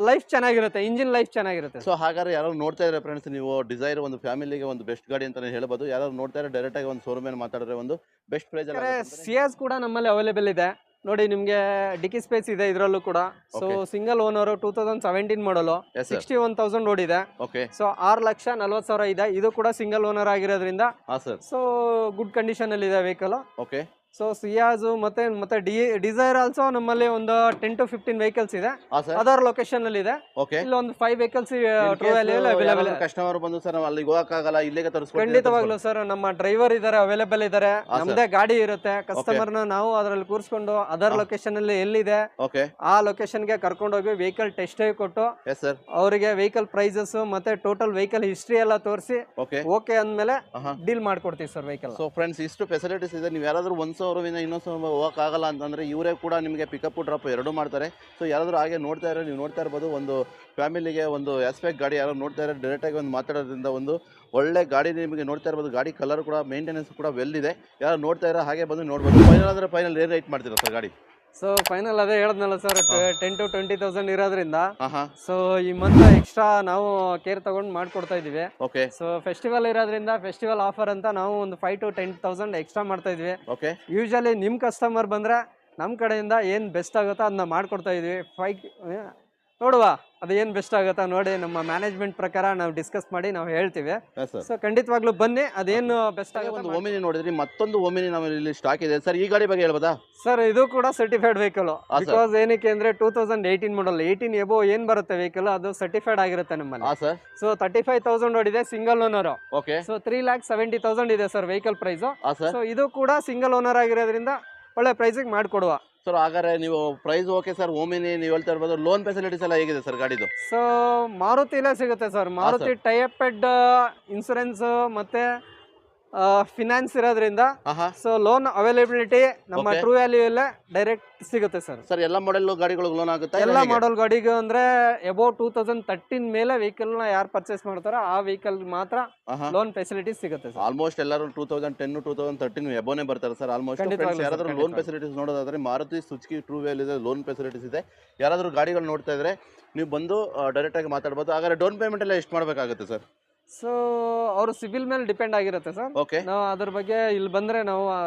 ಲೈಫ್ ಚೆನ್ನಾಗಿರುತ್ತೆ ಇಂಜಿನ್ ಲೈಫ್ ಚೆನ್ನಾಗಿರುತ್ತೆ. ಸೊ ಹಾಗಾದ್ರೆ ಯಾರು ನೋಡ್ತಾ ಇದ್ರೆ ಫ್ರೆಂಡ್ಸ್ ನೀವು ಡಿಸೈರ್ ಒಂದು ಫ್ಯಾಮಿಲಿಗೆ ಒಂದು ಬೆಸ್ಟ್ ಗಾಡಿ ಅಂತಾನೆ ಹೇಳ್ಬೋದು. ಯಾರು ನೋಡ್ತಾ ಇದ್ರೆ ಡೈರೆಕ್ಟ್ ಆಗಿ ಒಂದು ಶೋರೂಮ್ ಏನು ಮಾತಾಡಿದ್ರೆ ಒಂದು ಬೆಸ್ಟ್ ಪ್ರೈಸ್ ಎಸ್ ಕೂಡ ನಮ್ಮಲ್ಲಿ ಅವೈಲೇಬಲ್ ಇದೆ. ನೋಡಿ ನಿಮಗೆ ಡಿಕಿ ಸ್ಪೇಸ್ ಇದೆ ಇದರಲ್ಲೂ ಕೂಡ. So single owner two thousand seventeen model sixty one thousand ಓಡಿದೆ. ಓಕೆ ಸೊ ಆರು ಲಕ್ಷ ನಲ್ವತ್ತು ಸಾವಿರ ಇದೆ. ಇದು ಕೂಡ ಸಿಂಗಲ್ ಓನರ್ ಆಗಿರೋದ್ರಿಂದ. ಸೊ ಗುಡ್ ಕಂಡೀಷನ್ ಅಲ್ಲಿ ಇದೆ ವೆಹಿಕಲ್ ಓಕೆ ಸೊ ಸಿಯಾಜು ಮತ್ತೆ ಮತ್ತೆ ಡಿ ಡಿಸೈರ್ ಆಲ್ಸೋ ನಮ್ಮಲ್ಲಿ ಒಂದು ಟೆನ್ ಟು ಫಿಫ್ಟೀನ್ ವೆಹಿಕಲ್ಸ್ ಇದೆ. ಹಾಂ ಸರ್ ಅದರ್ ಲೊಕೇಶನ್ ಅಲ್ಲಿ ಇದೆ. ಓಕೆ ಇಲ್ಲಿ ಒಂದು five vehicles through available customer ಬಂದು ಸರ್ ನಾವು ಅಲ್ಲಿಗೆ ಹೋಗಕ್ಕಾಗಲ್ಲ ಇಲ್ಲಿಗೆ ತರಿಸ್ಕೊಡ್ತೀವಿ ಅಂತ ಖಂಡಿತವಾಗ್ಲೂ ಸರ್ ನಮ್ಮ ಡ್ರೈವರ್ ಇದಾರೆ ಅವೈಲೇಬಲ್ ಇದಾರೆ. ನಮ್ದೇ ಗಾಡಿ ಇರುತ್ತೆ. ಕಸ್ಟಮರ್ನ ನಾವು ಅದರಲ್ಲಿ ಕೂರಿಸ್ಕೊಂಡು ಅದರ್ ಲೊಕೇಶನ್ ಅಲ್ಲಿ ಎಲ್ಲಿದೆ ಓಕೆ ಆ ಲೊಕೇಶನ್ಗೆ ಕರ್ಕೊಂಡು ಹೋಗಿ ವೆಹಿಕಲ್ ಟೆಸ್ಟ್ ಕೊಟ್ಟು ಸರ್ ಅವರಿಗೆ ವೆಹಿಕಲ್ ಪ್ರೈಸಸ್ ಮತ್ತೆ ಟೋಟಲ್ ವೆಹಿಕಲ್ ಹಿಸ್ಟ್ರಿ ಎಲ್ಲ ತೋರಿಸಿ ಓಕೆ ಓಕೆ ಅಂದ್ಮೇಲೆ ಡೀಲ್ ಮಾಡ್ಕೊಡ್ತೀವಿ ಸರ್ ವೆಹಿಕಲ್ ಸೊ ಫ್ರೆಂಡ್ಸ್ ಇಷ್ಟು ಫೆಸಿಲಿಟೀಸ್ ಇದೆ. ನೀವು ಯಾರಾದ್ರೂ ಒಂದು ಸಾವಿರವಿನ ಇನ್ನೊಂದು ಸಾವಿರ ಹೋಗೋಕ್ಕಾಗಲ್ಲ ಅಂತಂದರೆ ಇವರೇ ಕೂಡ ನಿಮಗೆ ಪಿಕಪ್ ಡ್ರಾಪ್ ಎರಡೂ ಮಾಡ್ತಾರೆ. ಸೊ ಯಾರಾದರೂ ಹಾಗೆ ನೋಡ್ತಾ ಇರೋ ನೀವು ನೋಡ್ತಾ ಇರ್ಬೋದು, ಒಂದು ಫ್ಯಾಮಿಲಿಗೆ ಒಂದು ಆಸ್ಪೆಕ್ಟ್ ಗಾಡಿ ಯಾರೋ ನೋಡ್ತಾ ಇರೋ ಡೈರೆಕ್ಟಾಗಿ ಒಂದು ಮಾತಾಡೋದ್ರಿಂದ ಒಂದು ಒಳ್ಳೆ ಗಾಡಿ ನಿಮಗೆ ನೋಡ್ತಾ ಇರ್ಬೋದು. ಗಾಡಿ ಕಲರ್ ಕೂಡ ಮೇಂಟೆನೆನ್ಸ್ ಕೂಡ ವೆಲ್ ಇದೆ. ಯಾರು ನೋಡ್ತಾ ಇರೋ ಹಾಗೆ ಬಂದು ನೋಡ್ಬೋದು. ಫೈನಲ್ ಅಂದರೆ ಫೈನಲ್ ಏನು ರೇಟ್ ಮಾಡ್ತೀರಾ ಸರ್ ಗಾಡಿ? ಸೊ ಫೈನಲ್ ಅದೇ ಹೇಳದ್ನಲ್ಲ sir ten to twenty thousand ಇರೋದ್ರಿಂದ. ಸೊ ಈ ಮಂತ್ ಎಕ್ಸ್ಟ್ರಾ ನಾವು ಕೇರ್ ತಗೊಂಡು ಮಾಡ್ಕೊಡ್ತಾ ಇದೀವಿ ಓಕೆ ಸೊ ಫೆಸ್ಟಿವಲ್ ಇರೋದ್ರಿಂದ ಫೆಸ್ಟಿವಲ್ ಆಫರ್ ಅಂತ ನಾವು ಒಂದು five to ten thousand extra ಮಾಡ್ತಾ ಇದೀವಿ ಓಕೆ ಯೂಶಲಿ ನಿಮ್ಮ ಕಸ್ಟಮರ್ ಬಂದ್ರೆ ನಮ್ಮ ಕಡೆಯಿಂದ ಏನು ಬೆಸ್ಟ್ ಆಗುತ್ತೋ ಅದನ್ನ ಮಾಡ್ಕೊಡ್ತಾ ಇದೀವಿ ಫೈ ನೋಡುವ. ಅದು ಏನು ಬೆಸ್ಟ್ ಆಗುತ್ತಾ ನೋಡಿ ನಮ್ಮ ಮ್ಯಾನೇಜ್ಮೆಂಟ್ ಪ್ರಕಾರ ನಾವು ಡಿಸ್ಕಸ್ ಮಾಡಿ ನಾವು ಹೇಳ್ತೀವಿ. ಸೊ ಖಂಡಿತವಾಗ್ಲೂ ಬನ್ನಿ ಅದೇನು ಬೆಸ್ಟ್ ಒಂದು ಆಗುತ್ತೆ ಓಮಿನಿ ನೋಡಿದ್ರಿ ಮತ್ತೊಂದು ಓಮಿನಿ ನಾವು ಇಲ್ಲಿ ಸ್ಟಾಕ್ ಇದೆ. ಸರ್ ಈ ಗಾಡಿ ಬಗ್ಗೆ ಹೇಳ್ಬೋದಾ? ಸರ್ ಇದು ಕೂಡ ಸರ್ಟಿಫೈಡ್ ವೆಹಿಕಲ್ ಹಾ, sir. ಬಿಕಾಸ್ ಏನಕ್ಕೆ ಅಂದ್ರೆ two thousand eighteen model eighteen above ಏನ್ ಬರುತ್ತೆ ವೆಹಿಕಲ್ ಅದು ಸರ್ಟಿಫೈಡ್ ಆಗಿರುತ್ತೆ ನಮ್ಮಲ್ಲಿ. ಹಾಂ sir so thirty five thousand ನೋಡಿದೆ single owner okay so three lakh seventy thousand ಇದೆ ಸರ್ ವೆಹಿಕಲ್ ಪ್ರೈಸ್ ಹಾಂ ಸರ್ ಸೊ ಇದು ಕೂಡ ಸಿಂಗಲ್ ಓನರ್ ಆಗಿರೋದ್ರಿಂದ ಒಳ್ಳೆ ಪ್ರೈಸಿಗೆ ಮಾಡಿಕೊಡುವ. ಸರ್ ಹಾಗಾದ್ರೆ ನೀವು ಪ್ರೈಸ್ ಓಕೆ ಸರ್ ಓಮಿನಿ ನೀವು ಹೇಳ್ತಾ ಇರ್ಬೋದು ಲೋನ್ ಫೆಸಿಲಿಟೀಸ್ ಎಲ್ಲ ಹೇಗಿದೆ ಸರ್ ಗಾಡಿದು? ಸೊ ಮಾರುತಿಲೇ ಸಿಗುತ್ತೆ ಸರ್ ಮಾರುತಿ ಟೈಪೆಡ್ ಇನ್ಸೂರೆನ್ಸ್ ಮತ್ತೆ ಫಿನಾನ್ಸ್ ಇರೋದ್ರಿಂದ ಸೊ ಲೋನ್ ಅವೈಲೇಬಿಲಿಟಿ ನಮ್ಮ ಟ್ರೂ ವ್ಯಾಲ್ಯೂ ಎಲ್ಲ ಡೈರೆಕ್ಟ್ ಸಿಗುತ್ತೆ ಸರ್ ಸರ್ ಎಲ್ಲ ಮಾಡೆಲ್ ಗಾಡಿಗಳು ಲೋನ್ ಆಗುತ್ತೆ ಎಲ್ಲ ಮಾಡೆಲ್ ಗಾಡಿಗೆ ಅಂದ್ರೆ ಅಬೌವ್ ಟೂ ತೌಸಂಡ್ ತರ್ಟೀನ್ ಮೇಲೆ ವೆಹಿಕಲ್ನ ಯಾರು ಪರ್ಚೇಸ್ ಮಾಡ್ತಾರೋ ಆ ವೆಹಿಕಲ್ ಮಾತ್ರ ಲೋನ್ ಫೆಸಿಲಿಟಿ ಸಿಗುತ್ತೆ ಸರ್ ಆಲ್ಮೋಸ್ಟ್ ಎಲ್ಲರೂ two thousand ten two thousand thirteen ಎಬೋನೇ ಬರ್ತಾರೆ ಸರ್ ಆಲ್ಮೋಸ್ಟ್ ಯಾರಾದ್ರೂ ಲೋನ್. ಫೆಸಿಲಿಟೀಸ್ ನೋಡೋದಾದ್ರೆ ಮಾರುತಿ ಸುಜುಕಿ ಟ್ರೂ ವ್ಯಾಲ್ಯೂ ಇದೆ ಲೋನ್ ಫೆಸಿಲಿಟೀಸ್ ಇದೆ. ಯಾರಾದರೂ ಗಾಡಿಗಳು ನೋಡ್ತಾ ಇದ್ರೆ ನೀವು ಬಂದು ಡೈರೆಕ್ಟ್ ಆಗಿ ಮಾತಾಡ್ಬೋದು. ಹಾಗಾದ್ರೆ ಡೌನ್ ಪೇಮೆಂಟ್ ಎಲ್ಲ ಎಷ್ಟು ಮಾಡಬೇಕಾಗುತ್ತೆ ಸರ್ ಸೊ ಅವರು ಸಿವಿಲ್ ಮೇಲೆ ಡಿಪೆಂಡ್ ಆಗಿರುತ್ತೆ ಸರ್. ಓಕೆ ನಾವು ಅದ್ರ ಬಗ್ಗೆ ಇಲ್ಲಿ ಬಂದ್ರೆ ನಾವು ಆ,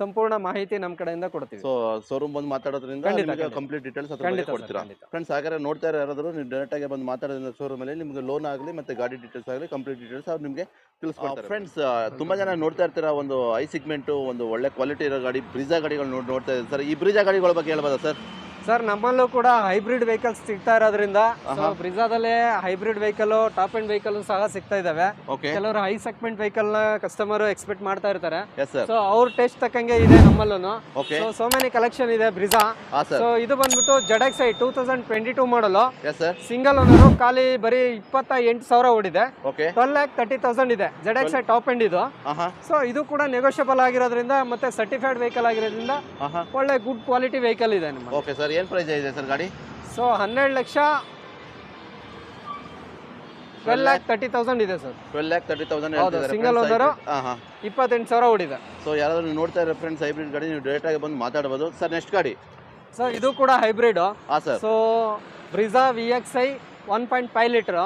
ಸಂಪೂರ್ಣ ಮಾಹಿತಿ ನಮ್ಮ ಕಡೆಯಿಂದ ಕೊಡ್ತೀವಿ. ಸೊ ಶೋರೂಮ್ ಬಂದು ಮಾತಾಡೋದ್ರಿಂದ ಖಂಡಿತ, ನಿಮಗೆ ಖಂಡಿತ. ಕಂಪ್ಲೀಟ್ ಡೀಟೇಲ್ಸ್ ಅದ್ರ ಖಂಡಿತ ಬಗ್ಗೆ ಕೊಡ್ತೀರಾ? ಖಂಡಿತ. ಫ್ರೆಂಡ್ಸ್ ಹಾಗಾದ್ರೆ ನೋಡ್ತಾ ಇರೋ ಯಾರಾದರೂ ನೀವು ಡೈರೆಕ್ಟ್ ಆಗಿ ಬಂದು ಮಾತಾಡೋದ್ರಿಂದ ಶೋರೂಮಲ್ಲಿ ನಿಮಗೆ ಲೋನ್ ಆಗಲಿ ಮತ್ತೆ ಗಾಡಿ ಡೀಟೇಲ್ಸ್ ಆಗಲಿ ಕಂಪ್ಲೀಟ್ ಡೀಟೇಲ್ಸ್ ಅವ್ರು ನಿಮಗೆ ತಿಳಿಸ್ಕೊಡ್ತಾರೆ. ಫ್ರೆಂಡ್ಸ್ ತುಂಬಾ ಜನ ನೋಡ್ತಾ ಇರ್ತೀರಾ ಒಂದು ಐ ಸಿಗ್ಮೆಂಟು ಒಂದು ಒಳ್ಳೆ ಕ್ವಾಲಿಟಿ ಇರೋ ಗಾಡಿ ಬ್ರಿಜಾ ಗಾಡಿಗಳು ನೋಡಿ ನೋಡ್ತಾ ಇದ್ದಾರೆ. ಸರ್ ಈ ಬ್ರಿಜಾ ಗಾಡಿಗಳ ಬಗ್ಗೆ ಹೇಳ್ಬೋದಾ ಸರ್? ಸರ್ ನಮ್ಮಲ್ಲೂ ಕೂಡ ಹೈಬ್ರಿಡ್ ವೆಹಿಕಲ್ಸ್ ಸಿಗ್ತಾ ಇರೋದ್ರಿಂದ. ಬ್ರಿಜಾದಲ್ಲೇ hybrid vehicle top end vehicle ಸಹ ಸಿಗ್ತಾ ಇದಾವೆ. ಕೆಲವರು ಹೈ ಸೆಗ್ಮೆಂಟ್ ವೆಹಿಕಲ್ನ ಕಸ್ಟಮರ್ ಎಕ್ಸ್ಪೆಕ್ಟ್ ಮಾಡ್ತಾ ಇರ್ತಾರೆ. ಸೊ ಅವ್ರ ಟೇಸ್ಟ್ ತಕ್ಕಂಗೆ ಇದೆ ನಮ್ಮಲ್ಲೂ ಸೊ ಸೋ ಮೆನಿ ಕಲೆಕ್ಷನ್ ಇದೆ ಬ್ರಿಜಾ. ಸೊ ಇದು ಬಂದ್ಬಿಟ್ಟು Z X I two thousand twenty two model single owner ಖಾಲಿ ಬರೀ ಇಪ್ಪತ್ತ ಎಂಟು ಸಾವಿರ ಓಡಿದೆ. ಟ್ವೆಲ್ ಲ್ಯಾಕ್ ತರ್ಟಿ ತೌಸಂಡ್ ಇದೆ. Z X I top end ಇದು ಸೊ ಇದು ಕೂಡ ನೆಗೋಷಿಯಬಲ್ ಆಗಿರೋದ್ರಿಂದ ಮತ್ತೆ ಸರ್ಟಿಫೈಡ್ ವೆಹಿಕಲ್ ಆಗಿರೋದ್ರಿಂದ ಒಳ್ಳೆ ಗುಡ್ ಕ್ವಾಲಿಟಿ ವೆಹಿಕಲ್ ಇದೆ ನಿಮ್ಮ ಓಕೆ ಸರ್ ಏನು ಪ್ರೈಸ್ ಇದೆ ಸರ್ ಗಾಡಿ? ಸೊ ಹನ್ನೆರಡು lakh twelve lakh thirty thousand ಇದೆ sir twelve lakh thirty thousand single ಹಾಂ ಇಪ್ಪತ್ತೆಂಟು ಸಾವಿರ ಓಡಿದೆ. ಸೊ ಯಾರಾದರೂ ನೋಡ್ತಾ ಇರೋ ಫ್ರೆಂಡ್ಸ್ ಹೈಬ್ರಿಡ್ ಗಾಡಿ ನೀವು ಡೈರೆಕ್ಟ್ ಆಗಿ ಬಂದು ಮಾತಾಡ್ಬೋದು. ಸರ್ ನೆಕ್ಸ್ಟ್ ಗಾಡಿ? ಸರ್ ಇದು ಕೂಡ hybrid so Brezza V X I one point five litre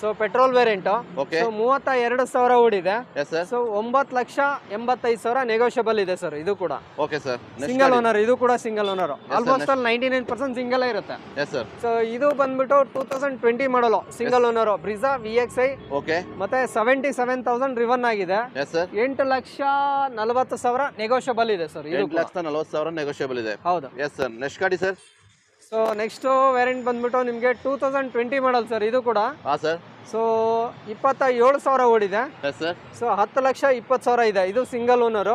so petrol variant okay so ಮೂವತ್ತ ಎರಡು ಸಾವಿರ ಓಡಿದೆ ಸೊ ಒಂಬತ್ತು ಲಕ್ಷ ಎಂಬತ್ತೈದು ಸಾವಿರ ನೆಗೋಷಿಯಬಲ್ ಇದೆ ಸರ್ ಇದು ಕೂಡ. ಓಕೆ ಸರ್ ಸಿಂಗಲ್ ಓನರ್ ಇದು ಕೂಡ ಸಿಂಗಲ್ ಓನರ್ ಆಲ್ಮೋಸ್ಟ್ ಅಲ್ಲಿ ನೈಂಟಿ ನೈನ್ ಪರ್ಸೆಂಟ್ ಸಿಂಗಲ್ ಇರುತ್ತೆ. ಸೊ ಇದು ಬಂದ್ಬಿಟ್ಟು two thousand twenty model single owner Brezza V X I okay ಮತ್ತೆ ಸೆವೆಂಟಿ ಸೆವೆನ್ ತೌಸಂಡ್ ರಿವನ್ ಆಗಿದೆ ಎಂಟು ಲಕ್ಷ ನಲವತ್ತು ಸಾವಿರ ನೆಗೋಷಿಯಬಲ್ ಇದೆ ಸರ್ ಎಂಟು ಲಕ್ಷ ನಲವತ್ತು ಸಾವಿರ ನೆಗೋಷಿಯಬಲ್ ಇದೆ. ಹೌದು. ಎಸ್ ಸರ್ ನೆಕ್ಸ್ಟ್ ಗಾಡಿ ಸರ್ ಸೊ ನೆಕ್ಸ್ಟ್ ವೇರಿಯಂಟ್ ಬಂದ್ಬಿಟ್ಟು ನಿಮಗೆ two thousand twenty model sir ಇದು ಕೂಡ. ಹಾಂ ಸರ್ ಸೊ ಇಪ್ಪತ್ತ ಏಳು ಸಾವಿರ ಓಡಿದೆ. ಸೊ ಹತ್ತು ಲಕ್ಷ ಇಪ್ಪತ್ತು ಸಾವಿರ ಇದೆ. ಇದು ಸಿಂಗಲ್ ಓನರ್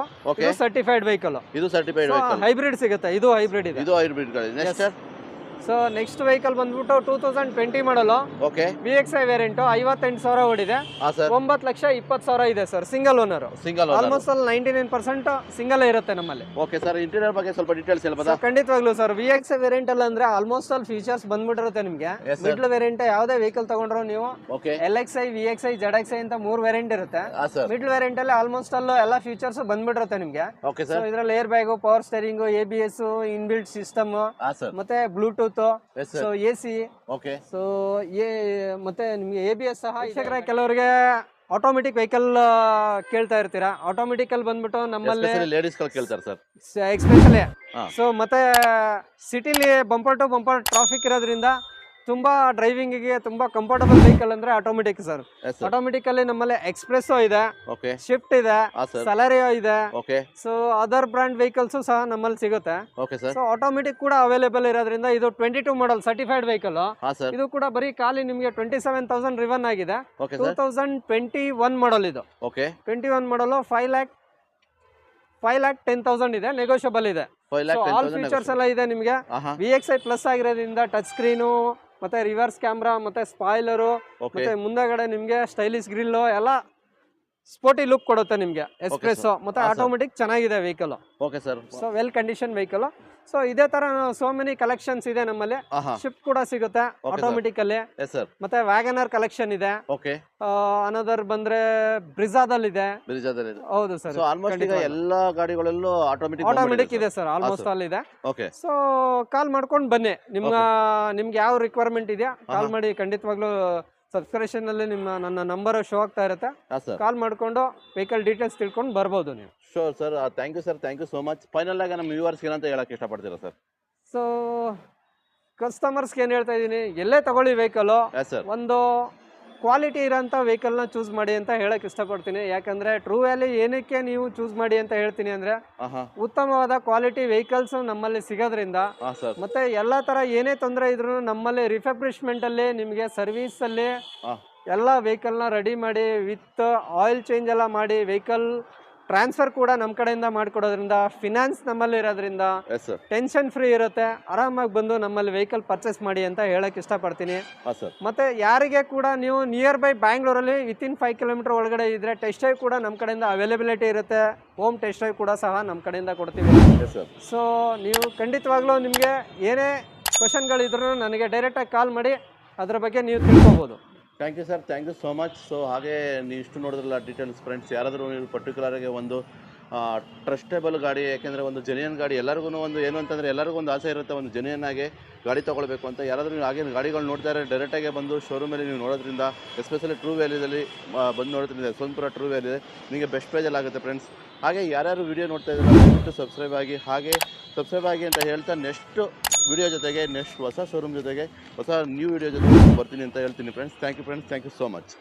ಸರ್ಟಿಫೈಡ್ ವೆಹಿಕಲ್ ಇದು ಸರ್ಟಿಫೈಡ್ ಹೈಬ್ರಿಡ್ ಸಿಗುತ್ತೆ. ಇದು ಹೈಬ್ರಿಡ್ ಇದೆ. ಇದು hybrid next sir so next vehicle ಬಂದ್ಬಿಟ್ಟು two thousand twenty model okay V X I variant ಐವತ್ತೆಂಟು ಸಾವಿರ ಓಡಿದೆ. ಒಂಬತ್ತು ಲಕ್ಷ ಇಪ್ಪತ್ತು ಸಾವಿರ ಇದೆ sir single owner single almost ಅಲ್ಲಿ ನೈಂಟಿ ನೈನ್ ಪರ್ಸೆಂಟ್ ಸಿಂಗಲ್ ಇರುತ್ತೆ ನಮ್ಮಲ್ಲಿ. ಓಕೆ ಸರ್ ಇಂಟೀರಿಯರ್ ಬಗ್ಗೆ ಸ್ವಲ್ಪ ಡೀಟೇಲ್ಸ್ ಹೇಳ್ಬೋದಾ? ಖಂಡಿತವಾಗ್ಲೂ ಸರ್ ವಿ ಎಕ್ಸ್ ವೇರಿಯಂಟ್ ಅಲ್ಲಿ ಅಂದ್ರೆ ಆಲ್ಮೋಸ್ಟ್ ಅಲ್ಲಿ ಫೀಚರ್ಸ್ ಬಂದ್ಬಿಟ್ಟಿರುತ್ತೆ ನಿಮಗೆ. ಮಿಡ್ಲ್ ವೇರಿಯಂಟ್ ಯಾವುದೇ ವೆಹಿಕಲ್ ತಗೊಂಡ್ರು ನೀವು L X I V X I Z X I ಅಂತ ಮೂರು ವೇರಿಯಂಟ್ ಇರುತ್ತೆ. ಮಿಡ್ಲ್ ವೇರಿಯಂಟ್ ಅಲ್ಲಿ ಆಲ್ಮೋಸ್ಟ್ ಅಲ್ಲೂ ಎಲ್ಲ ಫೀಚರ್ಸ್ ಬಂದ್ಬಿಟ್ಟಿರುತ್ತೆ ನಿಮಗೆ. ಇದ್ರಲ್ಲಿ air bag power steering A B S inbuilt system ಮತ್ತೆ sir yes so A C okay so A ಮತ್ತೆ ನಿಮಗೆ ಎ ಬಿ ಎಸ್ ಸಹ ವೀಕ್ಷಕರೇ ಕೆಲವರಿಗೆ ಆಟೋಮೆಟಿಕ್ ವೆಹಿಕಲ್ ಕೇಳ್ತಾ ಇರ್ತೀರಾ? ಆಟೋಮೆಟಿಕಲ್ ಬಂದ್ಬಿಟ್ಟು ನಮ್ಮಲ್ಲಿ ಎಸ್ಪೆಷಲಿ ಲೇಡೀಸ್ಗಳು ಕೇಳ್ತಾರೆ ಸರ್ ಎಕ್ಸ್ಪೆಷಲಿ ಹಾ. ಸೊ ಮತ್ತೆ ಸಿಟಿಲಿ ಬಂಪರ್ ಟು ಬಂಪರ್ ಟ್ರಾಫಿಕ್ ಇರೋದ್ರಿಂದ ತುಂಬಾ ಡ್ರೈವಿಂಗಿಗೆ ತುಂಬಾ ಕಂಫರ್ಟಬಲ್ ವೆಹಿಕಲ್ ಅಂದ್ರೆ ಆಟೋಮೆಟಿಕ್ ಸರ್ ಆಟೋಮೆಟಿಕ್ ಅಲ್ಲಿ ನಮ್ಮಲ್ಲಿ ಎಕ್ಸ್ಪ್ರೆಸ್ಸೋ ಇದೆ ಶಿಫ್ಟ್ ಇದೆ ಸಲರಿಯೋ ಇದೆ. ಸೊ ಅದರ್ ಬ್ರ್ಯಾಂಡ್ ವೆಹಿಕಲ್ಸ್ ಸಹ ನಮ್ಮಲ್ಲಿ ಸಿಗುತ್ತೆ. ಸೊ ಆಟೋಮೆಟಿಕ್ ಕೂಡ ಅವೈಲೇಬಲ್ ಇರೋದ್ರಿಂದ ಇದು twenty two model certified vehicle ಇದು ಕೂಡ ಬರೀ ಖಾಲಿ ನಿಮಗೆ ಟ್ವೆಂಟಿ ಸೆವೆನ್ ತೌಸಂಡ್ ರಿವನ್ ಆಗಿದೆ two thousand twenty one model ಇದು. Twenty one model five lakh five lakh ten thousand ಇದೆ ನೆಗೋಷಿಯಬಲ್ ಇದೆ. ಆಲ್ ಫೀಚರ್ಸ್ ಎಲ್ಲ ಇದೆ ನಿಮಗೆ. ವಿ ಎಕ್ಸ್ ಐ ಪ್ಲಸ್ ಆಗಿರೋದ್ರಿಂದ ಟಚ್ ಸ್ಕ್ರೀನು ಮತ್ತೆ ರಿವರ್ಸ್ ಕ್ಯಾಮ್ರಾ ಮತ್ತೆ ಸ್ಪಾಯ್ಲರು ಮತ್ತೆ ಮುಂದಗಡೆ ನಿಮಗೆ ಸ್ಟೈಲಿಶ್ ಗ್ರಿಲ್ಲು ಎಲ್ಲ ಸ್ಪೋರ್ಟಿ ಲುಕ್ ಕೊಡುತ್ತೆ ನಿಮಗೆ. ಎಕ್ಸ್ಪ್ರೆಸ್ ಮತ್ತೆ ಆಟೋಮೆಟಿಕ್ ಚೆನ್ನಾಗಿದೆ vehicle okay sir so well condition vehicle so ಇದೇ ತರ ಸೋ ಮೆನಿ ಕಲೆಕ್ಷನ್ಸ್ ಇದೆ ನಮ್ಮಲ್ಲಿ. ಶಿಫ್ಟ್ ಕೂಡ ಸಿಗುತ್ತೆ. ಆಟೋಮೆಟಿಕ್ ಅಲ್ಲಿ ಎಸ್ ಸರ್ ಮತ್ತೆ ವ್ಯಾಗನರ್ ಕಲೆಕ್ಷನ್ ಇದೆ. ಓಕೆ ಅನದರ್ ಬಂದ್ರೆ ಬ್ರಿಜಾದಲ್ಲಿ ಇದೆ ಬ್ರಿಜಾದಲ್ಲಿ ಹೌದು ಸರ್ ಆಲ್ಮೋಸ್ಟ್ ಈಗ. ಎಲ್ಲ ಗಾಡಿಗಳಲ್ಲೂ ಆಟೋಮೆಟಿಕ್ ಆಟೋಮೆಟಿಕ್ ಇದೆ ಸರ್ ಆಲ್ಮೋಸ್ಟ್ ಅಲ್ಲಿ ಆಲ್ ಇದೆ. ಓಕೆ ಸೊ ಕಾಲ್ ಮಾಡ್ಕೊಂಡು ಬನ್ನಿ. ನಿಮ್ಮ ನಿಮ್ಗೆ ಯಾವ ರಿಕ್ವೈರ್ಮೆಂಟ್ ಇದೆಯಾ ಕಾಲ್ ಮಾಡಿ ಖಂಡಿತವಾಗ್ಲೂ ಸಬ್ಸ್ಕ್ರಿಪ್ಷನ್ ಅಲ್ಲಿ ನಿಮ್ಮ ನನ್ನ ನಂಬರ್ ಶೋ ಆಗ್ತಾ ಇರುತ್ತೆ. ಹಾಂ ಸರ್ ಕಾಲ್ ಮಾಡ್ಕೊಂಡು ವೆಹಿಕಲ್ ಡೀಟೇಲ್ಸ್ ತಿಳ್ಕೊಂಡು ಬರ್ಬೋದು ನೀವು. Sure sir thank you sir thank you so much final ಆಗಿ ನಮ್ಮ ವ್ಯೂವರ್ಸ್ ಏನಂತ ಹೇಳಕ್ಕೆ ಇಷ್ಟಪಡ್ತೀರಾ ಸರ್ ಸೊ ಕಸ್ಟಮರ್ಸ್ಗೆ ಏನು ಹೇಳ್ತಾ ಇದ್ದೀನಿ? ಎಲ್ಲೇ ತಗೊಳ್ಳಿ ವೆಹಿಕಲು ಒಂದು ಕ್ವಾಲಿಟಿ ಇರೋಂಥ ವೆಹಿಕಲ್ನ ಚೂಸ್ ಮಾಡಿ ಅಂತ ಹೇಳಕ್ ಇಷ್ಟಪಡ್ತೀನಿ. ಯಾಕಂದ್ರೆ ಟ್ರೂ ವ್ಯಾಲಿ ಏನಕ್ಕೆ ನೀವು ಚೂಸ್ ಮಾಡಿ ಅಂತ ಹೇಳ್ತೀನಿ ಅಂದ್ರೆ ಉತ್ತಮವಾದ ಕ್ವಾಲಿಟಿ ವೆಹಿಕಲ್ಸ್ ನಮ್ಮಲ್ಲಿ ಸಿಗೋದ್ರಿಂದ ಮತ್ತೆ ಎಲ್ಲಾ ತರ ಏನೇ ತೊಂದರೆ ಇದ್ರು ನಮ್ಮಲ್ಲಿ ರಿಫ್ರೆಶ್ಮೆಂಟ್ ಅಲ್ಲಿ ನಿಮಗೆ ಸರ್ವಿಸ್ ಅಲ್ಲಿ ಎಲ್ಲಾ ಎಲ್ಲ ವೆಹಿಕಲ್ನ ರೆಡಿ ಮಾಡಿ ವಿತ್ ಆಯಿಲ್ ಚೇಂಜ್ ಎಲ್ಲ ಮಾಡಿ ವೆಹಿಕಲ್ ಟ್ರಾನ್ಸ್ಫರ್ ಕೂಡ ನಮ್ಮ ಕಡೆಯಿಂದ ಮಾಡಿಕೊಡೋದ್ರಿಂದ ಫಿನಾನ್ಸ್ ನಮ್ಮಲ್ಲಿ ಇರೋದ್ರಿಂದ ಟೆನ್ಷನ್ ಫ್ರೀ ಇರುತ್ತೆ. ಆರಾಮಾಗಿ ಬಂದು ನಮ್ಮಲ್ಲಿ ವೆಹಿಕಲ್ ಪರ್ಚೇಸ್ ಮಾಡಿ ಅಂತ ಹೇಳಕ್ ಇಷ್ಟಪಡ್ತೀನಿ. ಮತ್ತೆ ಯಾರಿಗೆ ಕೂಡ ನೀವು ನಿಯರ್ ಬೈ ಬ್ಯಾಂಗ್ಳೂರಲ್ಲಿ ವಿತಿನ್ ಫೈವ್ ಕಿಲೋಮೀಟರ್ ಒಳಗಡೆ ಇದ್ರೆ ಟೆಸ್ಟ್ ಡ್ರೈವ್ ಕೂಡ ನಮ್ಮ ಕಡೆಯಿಂದ ಅವೈಲೇಬಿಲಿಟಿ ಇರುತ್ತೆ. ಹೋಮ್ ಟೆಸ್ಟ್ ಡ್ರೈವ್ ಕೂಡ ಸಹ ನಮ್ಮ ಕಡೆಯಿಂದ ಕೊಡ್ತೀವಿ. ಸೊ ನೀವು ಖಂಡಿತವಾಗ್ಲೂ ನಿಮಗೆ ಏನೇ ಕ್ವಶನ್ಗಳಿದ್ರು ನನಗೆ ಡೈರೆಕ್ಟಾಗಿ ಕಾಲ್ ಮಾಡಿ. ಅದ್ರ ಬಗ್ಗೆ ನೀವು ತಿಳ್ಕೊಬೋದು. Thank you sir thank you so much so ಹಾಗೆ ನೀವು ಇಷ್ಟು ನೋಡಿದ್ರಲ್ಲ ಡೀಟೇಲ್ಸ್ ಫ್ರೆಂಡ್ಸ್ ಯಾರಾದರೂ ನೀವು ಪರ್ಟಿಕ್ಯುಲರಾಗಿ ಒಂದು ಟ್ರಸ್ಟೇಬಲ್ ಗಾಡಿ, ಯಾಕೆಂದರೆ ಒಂದು ಜೆನ್ಯನ್ ಗಾಡಿ ಎಲ್ಲರಿಗೂ ಒಂದು ಏನು ಅಂತಂದರೆ ಎಲ್ಲರಿಗೂ ಒಂದು ಆಸೆ ಇರುತ್ತೆ ಒಂದು ಜೆನ್ಯನ್ ಆಗಿ ಗಾಡಿ ತೊಗೊಳ್ಬೇಕು ಅಂತ. ಯಾರಾದರೂ ನೀವು ಆಗಿನ ಗಾಡಿಗಳು ನೋಡ್ತಾ ಇರೋ ಡೈರೆಕ್ಟಾಗಿ ಬಂದು ಶೋರೂಮಲ್ಲಿ ನೀವು ನೋಡೋದ್ರಿಂದ ಎಸ್ಪೆಷಲಿ ಟ್ರೂ ವ್ಯಾಲಿಯಲ್ಲಿ ಬಂದು ನೋಡೋದ್ರಿಂದ ಯಶವಂತಪುರ ಟ್ರೂ ವ್ಯಾಲಿ ನಿಮಗೆ ಬೆಸ್ಟ್ ಪ್ರೈಸಲ್ಲಿ ಆಗುತ್ತೆ ಫ್ರೆಂಡ್ಸ್ ಹಾಗೆ ಯಾರ್ಯಾರು ವೀಡಿಯೋ ನೋಡ್ತಾ ಇದ್ದಾರೆ ದಯವಿಟ್ಟು ಸಬ್ಸ್ಕ್ರೈಬ್ ಆಗಿ, ಹಾಗೆ ಸಬ್ಸ್ಕ್ರೈಬ್ ಆಗಿ ಅಂತ ಹೇಳ್ತಾ ನೆಕ್ಸ್ಟ್ ವಿಡಿಯೋ ಜೊತೆಗೆ ನೆಕ್ಸ್ಟ್ ಹೊಸ ಶೋರೂಮ್ ಜೊತೆಗೆ, ಹೊಸ ನ್ಯೂ ವಿಡಿಯೋ ಜೊತೆಗೆ ಬರ್ತೀನಿ ಅಂತ ಹೇಳ್ತೀನಿ friends thank you friends thank you so much